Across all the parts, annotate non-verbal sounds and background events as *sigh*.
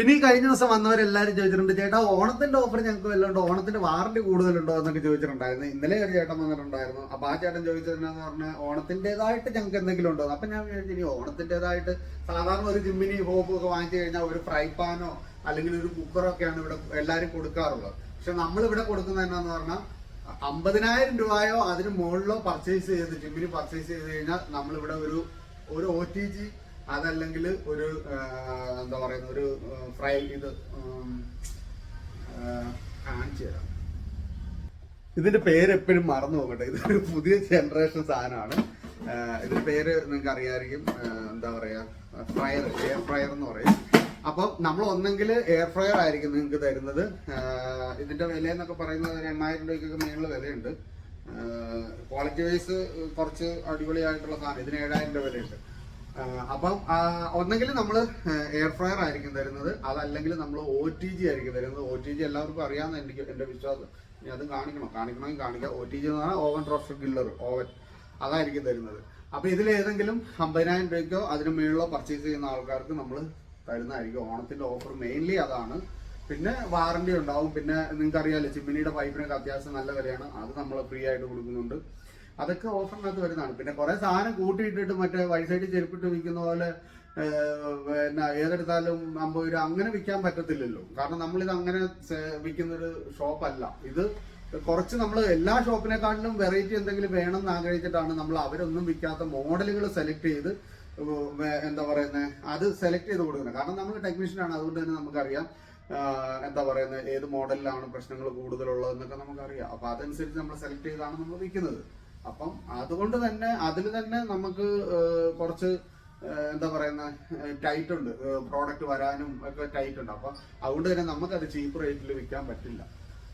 പിന്നെ ഈ കഴിഞ്ഞ ദിവസം വന്നവരെല്ലാരും ചോദിച്ചിട്ടുണ്ട് ചേട്ടാ ഓണത്തിന്റെ ഓഫർ ഞങ്ങൾക്ക് വല്ലതുണ്ട്? ഓണത്തിന്റെ വാറണ്ടി കൂടുതലുണ്ടോ? എന്നൊക്കെ ചോദിച്ചിട്ടുണ്ടായിരുന്നു. ഇന്നലെ ഒരു ചേട്ടൻ വന്നിട്ടുണ്ടായിരുന്നു. അപ്പൊ ആ ചേട്ടൻ ചോദിച്ചതെന്നു പറഞ്ഞാൽ ഓണത്തിന്റേതായിട്ട് ഞങ്ങൾക്ക് എന്തെങ്കിലും ഉണ്ടോ? അപ്പൊ ഞാൻ വിചാരിച്ചു ഇനി ഓണത്തിന്റേതായിട്ട് സാധാരണ ഒരു ജിമ്മിനി ഹോപ്പ് ഒക്കെ വാങ്ങിച്ചു കഴിഞ്ഞാൽ ഒരു ഫ്രൈ പാനോ അല്ലെങ്കിൽ ഒരു കുക്കറോ ഒക്കെയാണ് ഇവിടെ എല്ലാവരും കൊടുക്കാറുള്ളത്. പക്ഷെ നമ്മൾ ഇവിടെ കൊടുക്കുന്നത് എന്നാന്ന് പറഞ്ഞാൽ അമ്പതിനായിരം രൂപയോ അതിന് മുകളിലോ പർച്ചേസ് ചെയ്ത് ജിമ്മിന് പർച്ചേസ് ചെയ്ത് കഴിഞ്ഞാൽ നമ്മളിവിടെ ഒരു ഒരു ഒ ടി ജി അതല്ലെങ്കിൽ ഒരു എന്താ പറയുന്ന ഒരു ഫ്രൈ ഇത് കാണിച്ചു തരാം. ഇതിന്റെ പേര് എപ്പോഴും മറന്നു പോകട്ടെ. ഇതൊരു പുതിയ ജനറേഷൻ സാധനമാണ്. ഇതിന്റെ പേര് നിങ്ങൾക്ക് അറിയാമായിരിക്കും എന്താ പറയാ ഫ്രയർ എയർ ഫ്രയർ എന്ന് പറയും. അപ്പം നമ്മൾ ഒന്നെങ്കിൽ എയർ ഫ്രയർ ആയിരിക്കും നിങ്ങൾക്ക് തരുന്നത്. ഇതിന്റെ വില എന്നൊക്കെ പറയുന്നത് ഒരു എണ്ണായിരം രൂപയ്ക്കൊക്കെ മേളിൽ വിലയുണ്ട്. ക്വാളിറ്റി വൈസ് കുറച്ച് അടിപൊളിയായിട്ടുള്ള സാധനം. ഇതിന് ഏഴായിരം രൂപ വിലയുണ്ട്. അപ്പം ഒന്നെങ്കിൽ നമ്മൾ എയർ ഫ്രയർ ആയിരിക്കും തരുന്നത്. അതല്ലെങ്കിൽ നമ്മൾ ഒ ടി ജി ആയിരിക്കും തരുന്നത്. ഒ ടി ജി എല്ലാവർക്കും അറിയാമെന്ന് എനിക്ക് എന്റെ വിശ്വാസം. ഇനി അത് കാണിക്കണം? കാണിക്കണമെങ്കിൽ കാണിക്കാം. ഒ ടി ജി എന്ന് പറഞ്ഞാൽ ഓവൻ റോസ്റ്റർ ഗില്ലർ ഓവൻ അതായിരിക്കും തരുന്നത്. അപ്പൊ ഇതിലേതെങ്കിലും അമ്പതിനായിരം രൂപയ്ക്കോ അതിന് മുകളിലോ പർച്ചേസ് ചെയ്യുന്ന ആൾക്കാർക്ക് നമ്മൾ തരുന്നതായിരിക്കും. ഓണത്തിന്റെ ഓഫർ മെയിൻലി അതാണ്. പിന്നെ വാറണ്ടി ഉണ്ടാവും. പിന്നെ നിങ്ങൾക്ക് അറിയാലോ ചിമ്മിനിയുടെ പൈപ്പിനൊക്കെ അത്യാവശ്യം നല്ല വിലയാണ്. അത് നമ്മൾ ഫ്രീ ആയിട്ട് കൊടുക്കുന്നുണ്ട്. അതൊക്കെ ഓഫറിനകത്ത് വരുന്നതാണ്. പിന്നെ കുറെ സാധനം കൂട്ടിയിട്ടിട്ട് മറ്റേ വഴി ചെരുപ്പിട്ട് വിൽക്കുന്ന പോലെ പിന്നെ ഏതെടുത്താലും അമ്പത് രൂപ അങ്ങനെ വിൽക്കാൻ പറ്റത്തില്ലല്ലോ. കാരണം നമ്മളിത് അങ്ങനെ വിൽക്കുന്നൊരു ഷോപ്പല്ല. ഇത് കുറച്ച് നമ്മൾ എല്ലാ ഷോപ്പിനെക്കാട്ടിലും വെറൈറ്റി എന്തെങ്കിലും വേണം എന്ന് ആഗ്രഹിച്ചിട്ടാണ് നമ്മൾ അവരൊന്നും വിൽക്കാത്ത മോഡലുകൾ സെലക്ട് ചെയ്ത് എന്താ പറയുന്നത് അത് സെലക്ട് ചെയ്ത് കൊടുക്കുന്നത്. കാരണം നമ്മൾ ടെക്നീഷ്യനാണ്. അതുകൊണ്ട് തന്നെ നമുക്കറിയാം എന്താ പറയുന്നത് ഏത് മോഡലിലാണ് പ്രശ്നങ്ങൾ കൂടുതലുള്ളതെന്നൊക്കെ നമുക്കറിയാം. അപ്പോൾ അതനുസരിച്ച് നമ്മൾ സെലക്ട് ചെയ്താണ് നമ്മൾ വിൽക്കുന്നത്. അപ്പം അതുകൊണ്ട് തന്നെ അതിൽ തന്നെ നമുക്ക് കുറച്ച് എന്താ പറയുന്ന ടൈറ്റ് ഉണ്ട്. പ്രോഡക്റ്റ് വരാനും ഒക്കെ ടൈറ്റ് ഉണ്ട്. അപ്പം അതുകൊണ്ട് തന്നെ നമുക്ക് അത് ചീപ്പ് റേറ്റിൽ വിൽക്കാൻ പറ്റില്ല.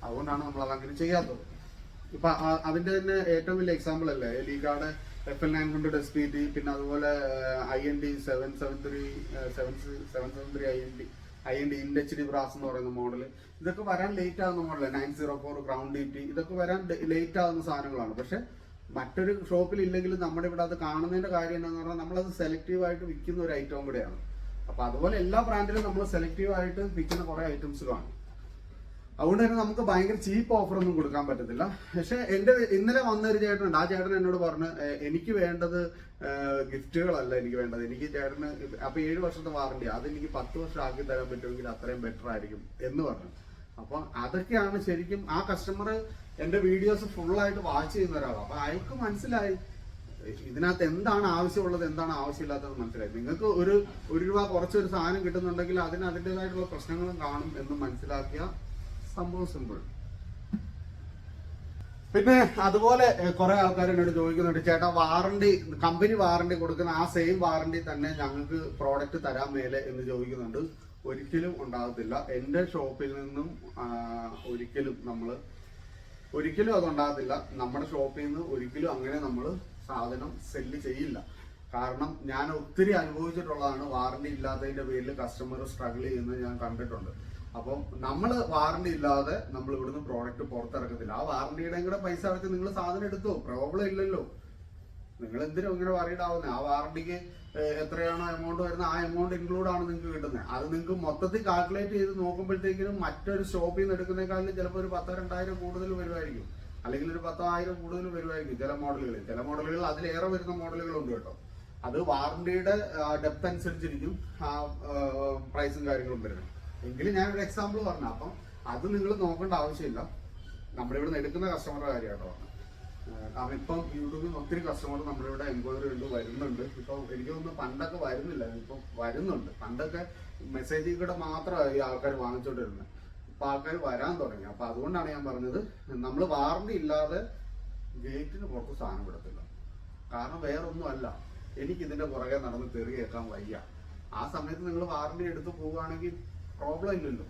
അതുകൊണ്ടാണ് നമ്മൾ അത് അങ്ങനെ ചെയ്യാത്തത്. ഇപ്പൊ അതിന്റെ തന്നെ ഏറ്റവും വലിയ എക്സാമ്പിൾ അല്ലേ? ലീഗാടെ F L nine hundred S P T പിന്നെ അതുപോലെ I N D seven seven three seven seven seven three I N D I N D ഇൻഡച്ച് D brass എന്ന് പറയുന്ന മോഡൽ ഇതൊക്കെ വരാൻ ലേറ്റ് ആകുന്ന model nine zero four crown D T ഇതൊക്കെ വരാൻ late ആകുന്ന സാധനങ്ങളാണ്. പക്ഷെ മറ്റൊരു ഷോപ്പിൽ ഇല്ലെങ്കിലും നമ്മുടെ ഇവിടെ അത് കാണുന്നതിന്റെ കാര്യം എന്താണെന്ന് പറഞ്ഞാൽ നമ്മളത് സെലക്റ്റീവ് ആയിട്ട് വിൽക്കുന്ന ഒരു ഐറ്റം കൂടെയാണ്. അപ്പൊ അതുപോലെ എല്ലാ ബ്രാൻഡിലും നമ്മൾ സെലക്റ്റീവ് ആയിട്ട് വിൽക്കുന്ന കുറെ ഐറ്റംസ് കാണും. അതുകൊണ്ട് തന്നെ നമുക്ക് ഭയങ്കര ചീപ്പ് ഓഫർ ഒന്നും കൊടുക്കാൻ പറ്റത്തില്ല. പക്ഷെ എന്റെ ഇന്നലെ വന്ന ഒരു ചേട്ടനുണ്ട്. ആ ചേട്ടൻ എന്നോട് പറഞ്ഞു എനിക്ക് വേണ്ടത് ഗിഫ്റ്റുകളല്ല എനിക്ക് വേണ്ടത്. എനിക്ക് ചേട്ടന് അപ്പൊ ഏഴ് വർഷത്തെ വാറണ്ടി അത് എനിക്ക് പത്ത് വർഷം ആക്കി തരാൻ പറ്റുമെങ്കിൽ അത്രയും ബെറ്റർ ആയിരിക്കും എന്ന് പറഞ്ഞു. അപ്പൊ അതൊക്കെയാണ് ശരിക്കും ആ കസ്റ്റമർ എന്റെ വീഡിയോസ് ഫുൾ ആയിട്ട് വാച്ച് ചെയ്യുന്ന ഒരാളാണ് അപ്പൊ അയാൾക്ക് മനസ്സിലായി. ഇതിനകത്ത് എന്താണ് ആവശ്യമുള്ളത് എന്താണ് ആവശ്യമില്ലാത്തത് മനസ്സിലായി. നിങ്ങൾക്ക് ഒരു ഒരു രൂപ കുറച്ചൊരു സാധനം കിട്ടുന്നുണ്ടെങ്കിൽ അതിന് അതിന്റെതായിട്ടുള്ള പ്രശ്നങ്ങളും കാണും എന്ന് മനസ്സിലാക്കിയ സംഭവം സിമ്പിൾ പിന്നെ അതുപോലെ കുറെ ആൾക്കാർ എന്നോട് ചോദിക്കുന്നുണ്ട് ചേട്ടാ വാറണ്ടി കമ്പനി വാറണ്ടി കൊടുക്കുന്ന ആ സെയിം വാറണ്ടി തന്നെ ഞങ്ങൾക്ക് പ്രോഡക്റ്റ് തരാൻ മേലെ എന്ന് ചോദിക്കുന്നുണ്ട്. ഒരിക്കലും ഉണ്ടാകത്തില്ല. എന്റെ ഷോപ്പിൽ നിന്നും ഒരിക്കലും നമ്മൾ ഒരിക്കലും അതുണ്ടാകത്തില്ല നമ്മുടെ ഷോപ്പിൽ നിന്ന് ഒരിക്കലും അങ്ങനെ നമ്മൾ സാധനം സെല്ല് ചെയ്യില്ല. കാരണം ഞാൻ ഒത്തിരി അനുഭവിച്ചിട്ടുള്ളതാണ് വാറണ്ടി ഇല്ലാത്തതിന്റെ പേരിൽ കസ്റ്റമർ സ്ട്രഗിൾ ചെയ്യുന്നത് ഞാൻ കണ്ടിട്ടുണ്ട്. അപ്പം നമ്മൾ വാറണ്ടി ഇല്ലാതെ നമ്മൾ ഇവിടുന്ന് പ്രോഡക്റ്റ് പുറത്തിറക്കത്തില്ല. ആ വാറണ്ടിയുടെ കൂടെ പൈസ അടച്ച് നിങ്ങൾ സാധനം എടുത്തോ? പ്രോബ്ലം ഇല്ലല്ലോ. നിങ്ങൾ എന്തിനും ഇങ്ങനെ വറീഡ് ആ വാറണ്ടിക്ക് എത്രയാണ് എമൗണ്ട് വരുന്നത്? ആ എമൗണ്ട് ഇൻക്ലൂഡ് ആണ് നിങ്ങൾക്ക് കിട്ടുന്നത് അത് നിങ്ങൾക്ക് മൊത്തത്തിൽ കാൽക്കുലേറ്റ് ചെയ്ത് നോക്കുമ്പോഴത്തേക്കിനും മറ്റൊരു ഷോപ്പിൽ നിന്ന് എടുക്കുന്നേക്കാളും ചിലപ്പോൾ ഒരു പത്തോ രണ്ടായിരം കൂടുതൽ വരുമായിരിക്കും അല്ലെങ്കിൽ ഒരു പത്തോ ആയിരം കൂടുതൽ വരുമായിരിക്കും ചില മോഡലുകളിൽ ചില മോഡലുകൾ അതിലേറെ വരുന്ന മോഡലുകളുണ്ട് കേട്ടോ. അത് വാറണ്ടിയുടെ ഡെപ്ത് അനുസരിച്ചിരിക്കും ആ പ്രൈസും കാര്യങ്ങളും വരുന്നത്. എങ്കിലും ഞാൻ ഒരു എക്സാമ്പിൾ പറഞ്ഞു. അപ്പം അത് നിങ്ങൾ നോക്കേണ്ട ആവശ്യമില്ല. നമ്മൾ ഇവിടെ നിന്ന് എടുക്കുന്ന കസ്റ്റമറുടെ കേട്ടോ. കാരണം ഇപ്പം യൂട്യൂബിൽ ഒത്തിരി കസ്റ്റമർ നമ്മുടെ ഇവിടെ എൻക്വയറി ഉണ്ട് വരുന്നുണ്ട്. ഇപ്പൊ എനിക്ക് തോന്നുന്നു പണ്ടൊക്കെ വരുന്നില്ല. ഇപ്പൊ വരുന്നുണ്ട്. പണ്ടൊക്കെ മെസ്സേജിൽ കൂടെ മാത്രമാണ് ഈ ആൾക്കാർ വാങ്ങിച്ചോണ്ടിരുന്നത് ഇപ്പൊ ആൾക്കാർ വരാൻ തുടങ്ങി. അപ്പൊ അതുകൊണ്ടാണ് ഞാൻ പറഞ്ഞത് നമ്മൾ വാറണ്ടി ഇല്ലാതെ ഗേറ്റിന് പുറത്ത് സാധനം വിടത്തില്ല. കാരണം വേറൊന്നും അല്ല എനിക്ക് ഇതിന്റെ പുറകെ നടന്ന് തെറി കേൾക്കാൻ വയ്യ. ആ സമയത്ത് നിങ്ങൾ വാറണ്ടി എടുത്ത് പോവുകയാണെങ്കിൽ പ്രോബ്ലം ഇല്ലല്ലോ.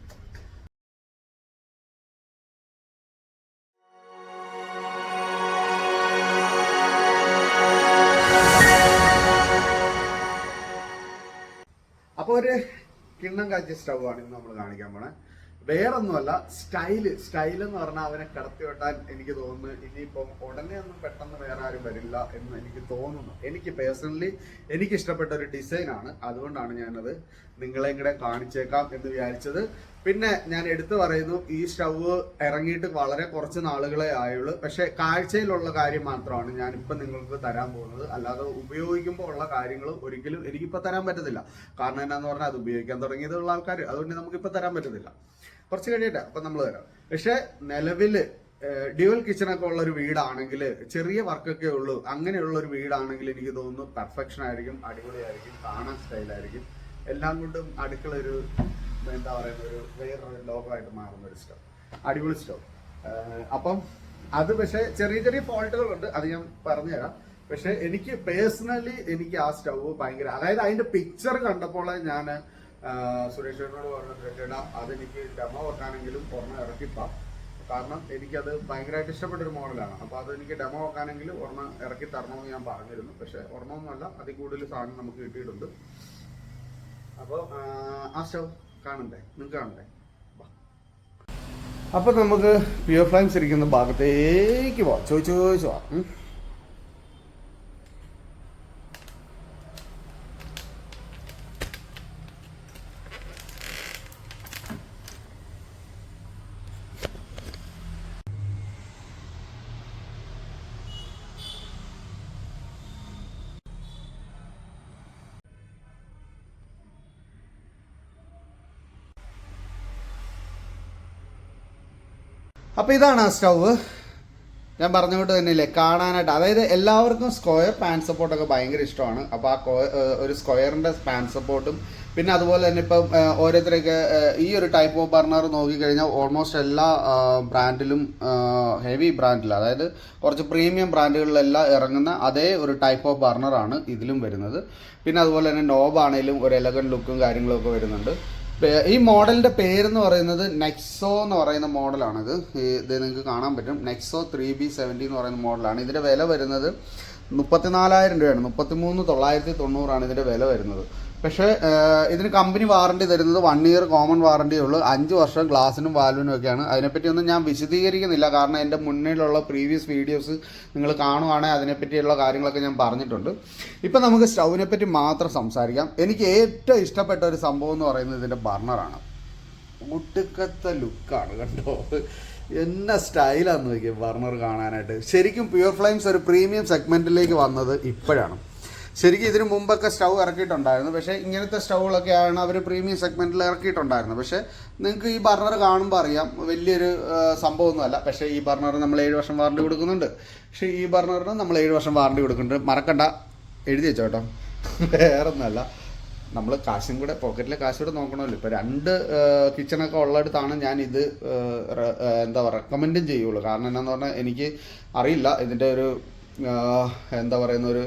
ഒരു കിണ്ണം കാച്ചിയ ആണ് ഇന്ന് നമ്മൾ കാണിക്കാൻ പോണേ. വേറൊന്നുമല്ല സ്റ്റൈൽ. സ്റ്റൈൽ എന്ന് പറഞ്ഞാൽ അവനെ കടത്തി വെട്ടാൻ എനിക്ക് തോന്നുന്നു. ഇനിയിപ്പം ഉടനെ ഒന്നും പെട്ടെന്ന് വേറെ ആരും വരില്ല എന്ന് എനിക്ക് തോന്നുന്നു. എനിക്ക് പേഴ്സണലി എനിക്ക് ഇഷ്ടപ്പെട്ട ഒരു ഡിസൈനാണ്. അതുകൊണ്ടാണ് ഞാനത് നിങ്ങളെ കൂടെ കാണിച്ചേക്കാം എന്ന് വിചാരിച്ചത്. പിന്നെ ഞാൻ എടുത്തു പറയുന്നു ഈ സ്റ്റവ് ഇറങ്ങിയിട്ട് വളരെ കുറച്ച് നാളുകളെ ആയുള്ളൂ. പക്ഷെ കാഴ്ചയിലുള്ള കാര്യം മാത്രമാണ് ഇപ്പൊ നിങ്ങൾക്ക് തരാൻ പോകുന്നത്. അല്ലാതെ ഉപയോഗിക്കുമ്പോൾ ഉള്ള കാര്യങ്ങൾ ഒരിക്കലും എനിക്കിപ്പോ തരാൻ പറ്റത്തില്ല. കാരണം എന്നാന്ന് പറഞ്ഞാൽ അത് ഉപയോഗിക്കാൻ തുടങ്ങിയതുള്ള ആൾക്കാർ അതുകൊണ്ട് നമുക്കിപ്പോ തരാൻ പറ്റത്തില്ല. കുറച്ച് കഴിഞ്ഞിട്ട് അപ്പൊ നമ്മൾ തരാം. പക്ഷെ നിലവിൽ ഡ്യുവൽ കിച്ചണൊക്കെ ഉള്ള ഒരു വീടാണെങ്കിൽ ചെറിയ വർക്കൊക്കെ ഉള്ളൂ. അങ്ങനെയുള്ള ഒരു വീടാണെങ്കിൽ എനിക്ക് തോന്നുന്നു പെർഫെക്ഷൻ ആയിരിക്കും അടിപൊളിയായിരിക്കും കാണാൻ സ്റ്റൈലായിരിക്കും എല്ലാം കൊണ്ടും അടുക്കള ഒരു എന്താ പറയുക ഒരു വേറൊരു ലോകമായിട്ട് മാറുന്ന ഒരു സ്റ്റോ അടിപൊളി സ്റ്റോ അപ്പം അത് പക്ഷേ ചെറിയ ചെറിയ ഫോൾട്ടുകളുണ്ട് അത് ഞാൻ പറഞ്ഞുതരാം. പക്ഷെ എനിക്ക് പേഴ്സണലി എനിക്ക് ആ സ്റ്റവ് ഭയങ്കര അതായത് അതിന്റെ പിക്ചർ കണ്ടപ്പോൾ ഞാൻ സുരേഷനോട് പറഞ്ഞു ചേട്ടാ അതെനിക്ക് ഡെമോ വെക്കാനെങ്കിലും ഒരെണ്ണം ഇറക്കിപ്പാം. കാരണം എനിക്കത് ഭയങ്കരമായിട്ട് ഇഷ്ടപ്പെട്ട ഒരു മോഡലാണ്. അപ്പോൾ അത് എനിക്ക് ഡെമോ വെക്കാനെങ്കിലും ഒരെണ്ണം ഇറക്കി തരണമെന്ന് ഞാൻ പറഞ്ഞിരുന്നു. പക്ഷെ ഒരെണ്ണമൊന്നുമല്ല അതിൽ കൂടുതൽ സാധനം നമുക്ക് കിട്ടിയിട്ടുണ്ട്. അപ്പോൾ ആ സ്റ്റവ് കാണണ്ടേ? നിങ്ങൾക്ക് കാണണ്ടേ? അപ്പൊ നമുക്ക് പ്യൂർ ഫ്ലൈംസ് ഇരിക്കുന്ന ഭാഗത്തേക്ക് പോവാം. ചോദിച്ചു ചോദിച്ചു. പോവാം ഉം. അപ്പൊ ഇതാണ് ആ സ്റ്റവ് ഞാൻ പറഞ്ഞുകൊണ്ട് തന്നെയല്ലേ കാണാനായിട്ട്. അതായത് എല്ലാവർക്കും സ്ക്വയർ പാൻ സപ്പോർട്ടൊക്കെ ഭയങ്കര ഇഷ്ടമാണ്. അപ്പോൾ ആ ഒരു സ്ക്വയറിന്റെ പാൻ സപ്പോർട്ടും പിന്നെ അതുപോലെ തന്നെ ഇപ്പം ഓരോരുത്തരൊക്കെ ഈ ഒരു ടൈപ്പ് ഓഫ് ബർണർ നോക്കിക്കഴിഞ്ഞാൽ ഓൾമോസ്റ്റ് എല്ലാ ബ്രാൻഡിലും ഹെവി ബ്രാൻഡിൽ അതായത് കുറച്ച് പ്രീമിയം ബ്രാൻഡുകളിലെല്ലാം ഇറങ്ങുന്ന അതേ ഒരു ടൈപ്പ് ഓഫ് ബർണറാണ് ഇതിലും വരുന്നത്. പിന്നെ അതുപോലെ തന്നെ നോബാണേലും ഒരു എലഗൻ ലുക്കും കാര്യങ്ങളൊക്കെ വരുന്നുണ്ട്. ഈ മോഡലിന്റെ പേരെന്ന് പറയുന്നത് നെക്സോ എന്ന് പറയുന്ന മോഡലാണിത്. ഇത് നിങ്ങൾക്ക് കാണാൻ പറ്റും. നെക്സോ ത്രീ ബി സെവന്റി എന്ന് പറയുന്ന മോഡലാണ്. ഇതിന്റെ വില വരുന്നത് മുപ്പത്തിനാലായിരം രൂപയാണ്. മുപ്പത്തിമൂന്ന് തൊള്ളായിരത്തി തൊണ്ണൂറാണ് ഇതിന്റെ വില വരുന്നത്. പക്ഷേ ഇതിന് കമ്പനി വാറണ്ടി തരുന്നത് വൺ ഇയർ കോമൺ വാറണ്ടി ഉള്ളൂ. അഞ്ച് വർഷം ഗ്ലാസിനും വാൽവിനും ഒക്കെയാണ്. അതിനെപ്പറ്റി ഒന്നും ഞാൻ വിശദീകരിക്കുന്നില്ല. കാരണം എന്റെ മുന്നിലുള്ള പ്രീവിയസ് വീഡിയോസ് നിങ്ങൾ കാണുവാണെങ്കിൽ അതിനെപ്പറ്റിയുള്ള കാര്യങ്ങളൊക്കെ ഞാൻ പറഞ്ഞിട്ടുണ്ട്. ഇപ്പം നമുക്ക് സ്റ്റൗവിനെ പറ്റി മാത്രം സംസാരിക്കാം. എനിക്ക് ഏറ്റവും ഇഷ്ടപ്പെട്ട ഒരു സംഭവം എന്ന് പറയുന്നത് ഇതിന്റെ ബർണറാണ് ഒട്ടുക്കത്തെ ലുക്കാണ് കണ്ടോ? എന്ന സ്റ്റൈലാന്ന് നോക്കിയ ബർണർ കാണാനായിട്ട്. ശരിക്കും പ്യുവർ ഫ്ലെയിംസ് ഒരു പ്രീമിയം സെഗ്മെന്റിലേക്ക് വന്നത് ഇപ്പോഴാണ്. ശരിക്കും ഇതിനു മുമ്പൊക്കെ സ്റ്റൗ ഇറക്കിയിട്ടുണ്ടായിരുന്നു. പക്ഷേ ഇങ്ങനത്തെ സ്റ്റൗകളൊക്കെയാണ് അവർ പ്രീമിയം സെഗ്മെന്റിൽ ഇറക്കിയിട്ടുണ്ടായിരുന്നത്. പക്ഷേ നിങ്ങൾക്ക് ഈ ബർണർ കാണുമ്പോൾ അറിയാം വലിയൊരു സംഭവമൊന്നുമല്ല. പക്ഷേ ഈ ബർണർ നമ്മൾ ഏഴ് വർഷം വാറണ്ടി കൊടുക്കുന്നുണ്ട്. പക്ഷേ ഈ ബർണറിന് നമ്മൾ ഏഴ് വർഷം വാറണ്ടി കൊടുക്കുന്നുണ്ട്. മറക്കണ്ട. എഴുതി വെച്ചോട്ടോ വേറൊന്നുമല്ല. നമ്മൾ കാശും കൂടെ പോക്കറ്റിലെ കാശും കൂടെ നോക്കണമല്ലോ. ഇപ്പോൾ രണ്ട് കിച്ചണൊക്കെ ഉള്ളിടത്താണ് ഞാൻ ഇത് എന്താ പറയുക റെക്കമെൻഡും ചെയ്യുള്ളൂ. കാരണം എന്നാന്ന് പറഞ്ഞാൽ എനിക്ക് അറിയില്ല ഇതിന്റെ ഒരു എന്താ പറയുന്ന ഒരു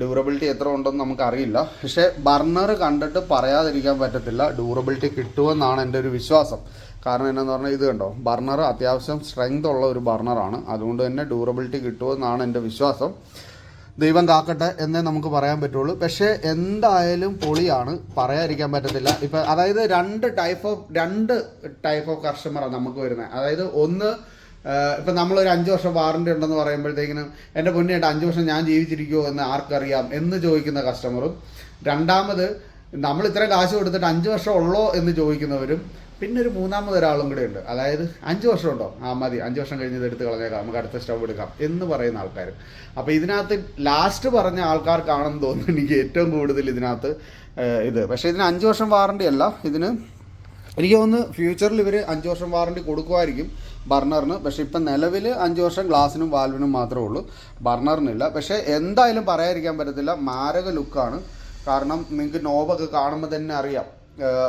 ഡ്യൂറബിലിറ്റി എത്ര ഉണ്ടെന്ന് നമുക്കറിയില്ല പക്ഷേ ബർണർ കണ്ടിട്ട് പറയാതിരിക്കാൻ പറ്റത്തില്ല ഡ്യൂറബിലിറ്റി കിട്ടുമെന്നാണ് എന്റെ ഒരു വിശ്വാസം. കാരണം എന്നാന്ന് പറഞ്ഞാൽ ഇത് കണ്ടോ ബർണർ അത്യാവശ്യം സ്ട്രെങ്ത് ഉള്ള ഒരു ബർണറാണ്. അതുകൊണ്ട് തന്നെ ഡ്യൂറബിലിറ്റി കിട്ടുമെന്നാണ് എന്റെ വിശ്വാസം. ദൈവം കാക്കട്ടെ എന്നേ നമുക്ക് പറയാൻ പറ്റുള്ളൂ. പക്ഷേ എന്തായാലും പൊളിയാണ്. പറയാതിരിക്കാൻ പറ്റത്തില്ല. ഇപ്പം അതായത് രണ്ട് ടൈപ്പ് ഓഫ് രണ്ട് ടൈപ്പ് ഓഫ് കസ്റ്റമറാണ് നമുക്ക് വരുന്നത്. അതായത് ഒന്ന് ഇപ്പം നമ്മളൊരു അഞ്ച് വർഷം വാറണ്ടി ഉണ്ടെന്ന് പറയുമ്പോഴത്തേക്കിനും എന്റെ പൊന്നിയായിട്ട് അഞ്ച് വർഷം ഞാൻ ജീവിച്ചിരിക്കുമോ എന്ന് ആർക്കറിയാം എന്ന് ചോദിക്കുന്ന കസ്റ്റമറും രണ്ടാമത് നമ്മൾ ഇത്ര കാശ് കൊടുത്തിട്ട് അഞ്ച് വർഷം ഉള്ളോ എന്ന് ചോദിക്കുന്നവരും പിന്നെ ഒരു മൂന്നാമത് ഒരാളും കൂടെ ഉണ്ട്. അതായത് അഞ്ച് വർഷം ഉണ്ടോ ആ മതി. അഞ്ച് വർഷം കഴിഞ്ഞ് ഇത് എടുത്ത് കളഞ്ഞേക്കാം. നമുക്ക് അടുത്ത സ്റ്റവ് എടുക്കാം എന്ന് പറയുന്ന ആൾക്കാർ അപ്പോൾ ഇതിനകത്ത് ലാസ്റ്റ് പറഞ്ഞ ആൾക്കാർക്കാണെന്ന് തോന്നുന്നു എനിക്ക് ഏറ്റവും കൂടുതൽ ഇതിനകത്ത് ഇത്. പക്ഷേ ഇതിന് അഞ്ച് വർഷം വാറണ്ടി അല്ല. ഇതിന് എനിക്ക് തോന്നുന്നു ഫ്യൂച്ചറിൽ ഇവർ അഞ്ച് വർഷം വാറണ്ടി കൊടുക്കുമായിരിക്കും ബർണറിന്. പക്ഷേ ഇപ്പം നിലവിൽ അഞ്ച് വർഷം ഗ്ലാസിനും വാൽവിനും മാത്രമേ ഉള്ളൂ. ബർണറിനില്ല. പക്ഷേ എന്തായാലും പറയാതിരിക്കാൻ പറ്റത്തില്ല. മാരക ലുക്കാണ് കാരണം നിങ്ങൾക്ക് നോബൊക്കെ കാണുമ്പോൾ തന്നെ അറിയാം.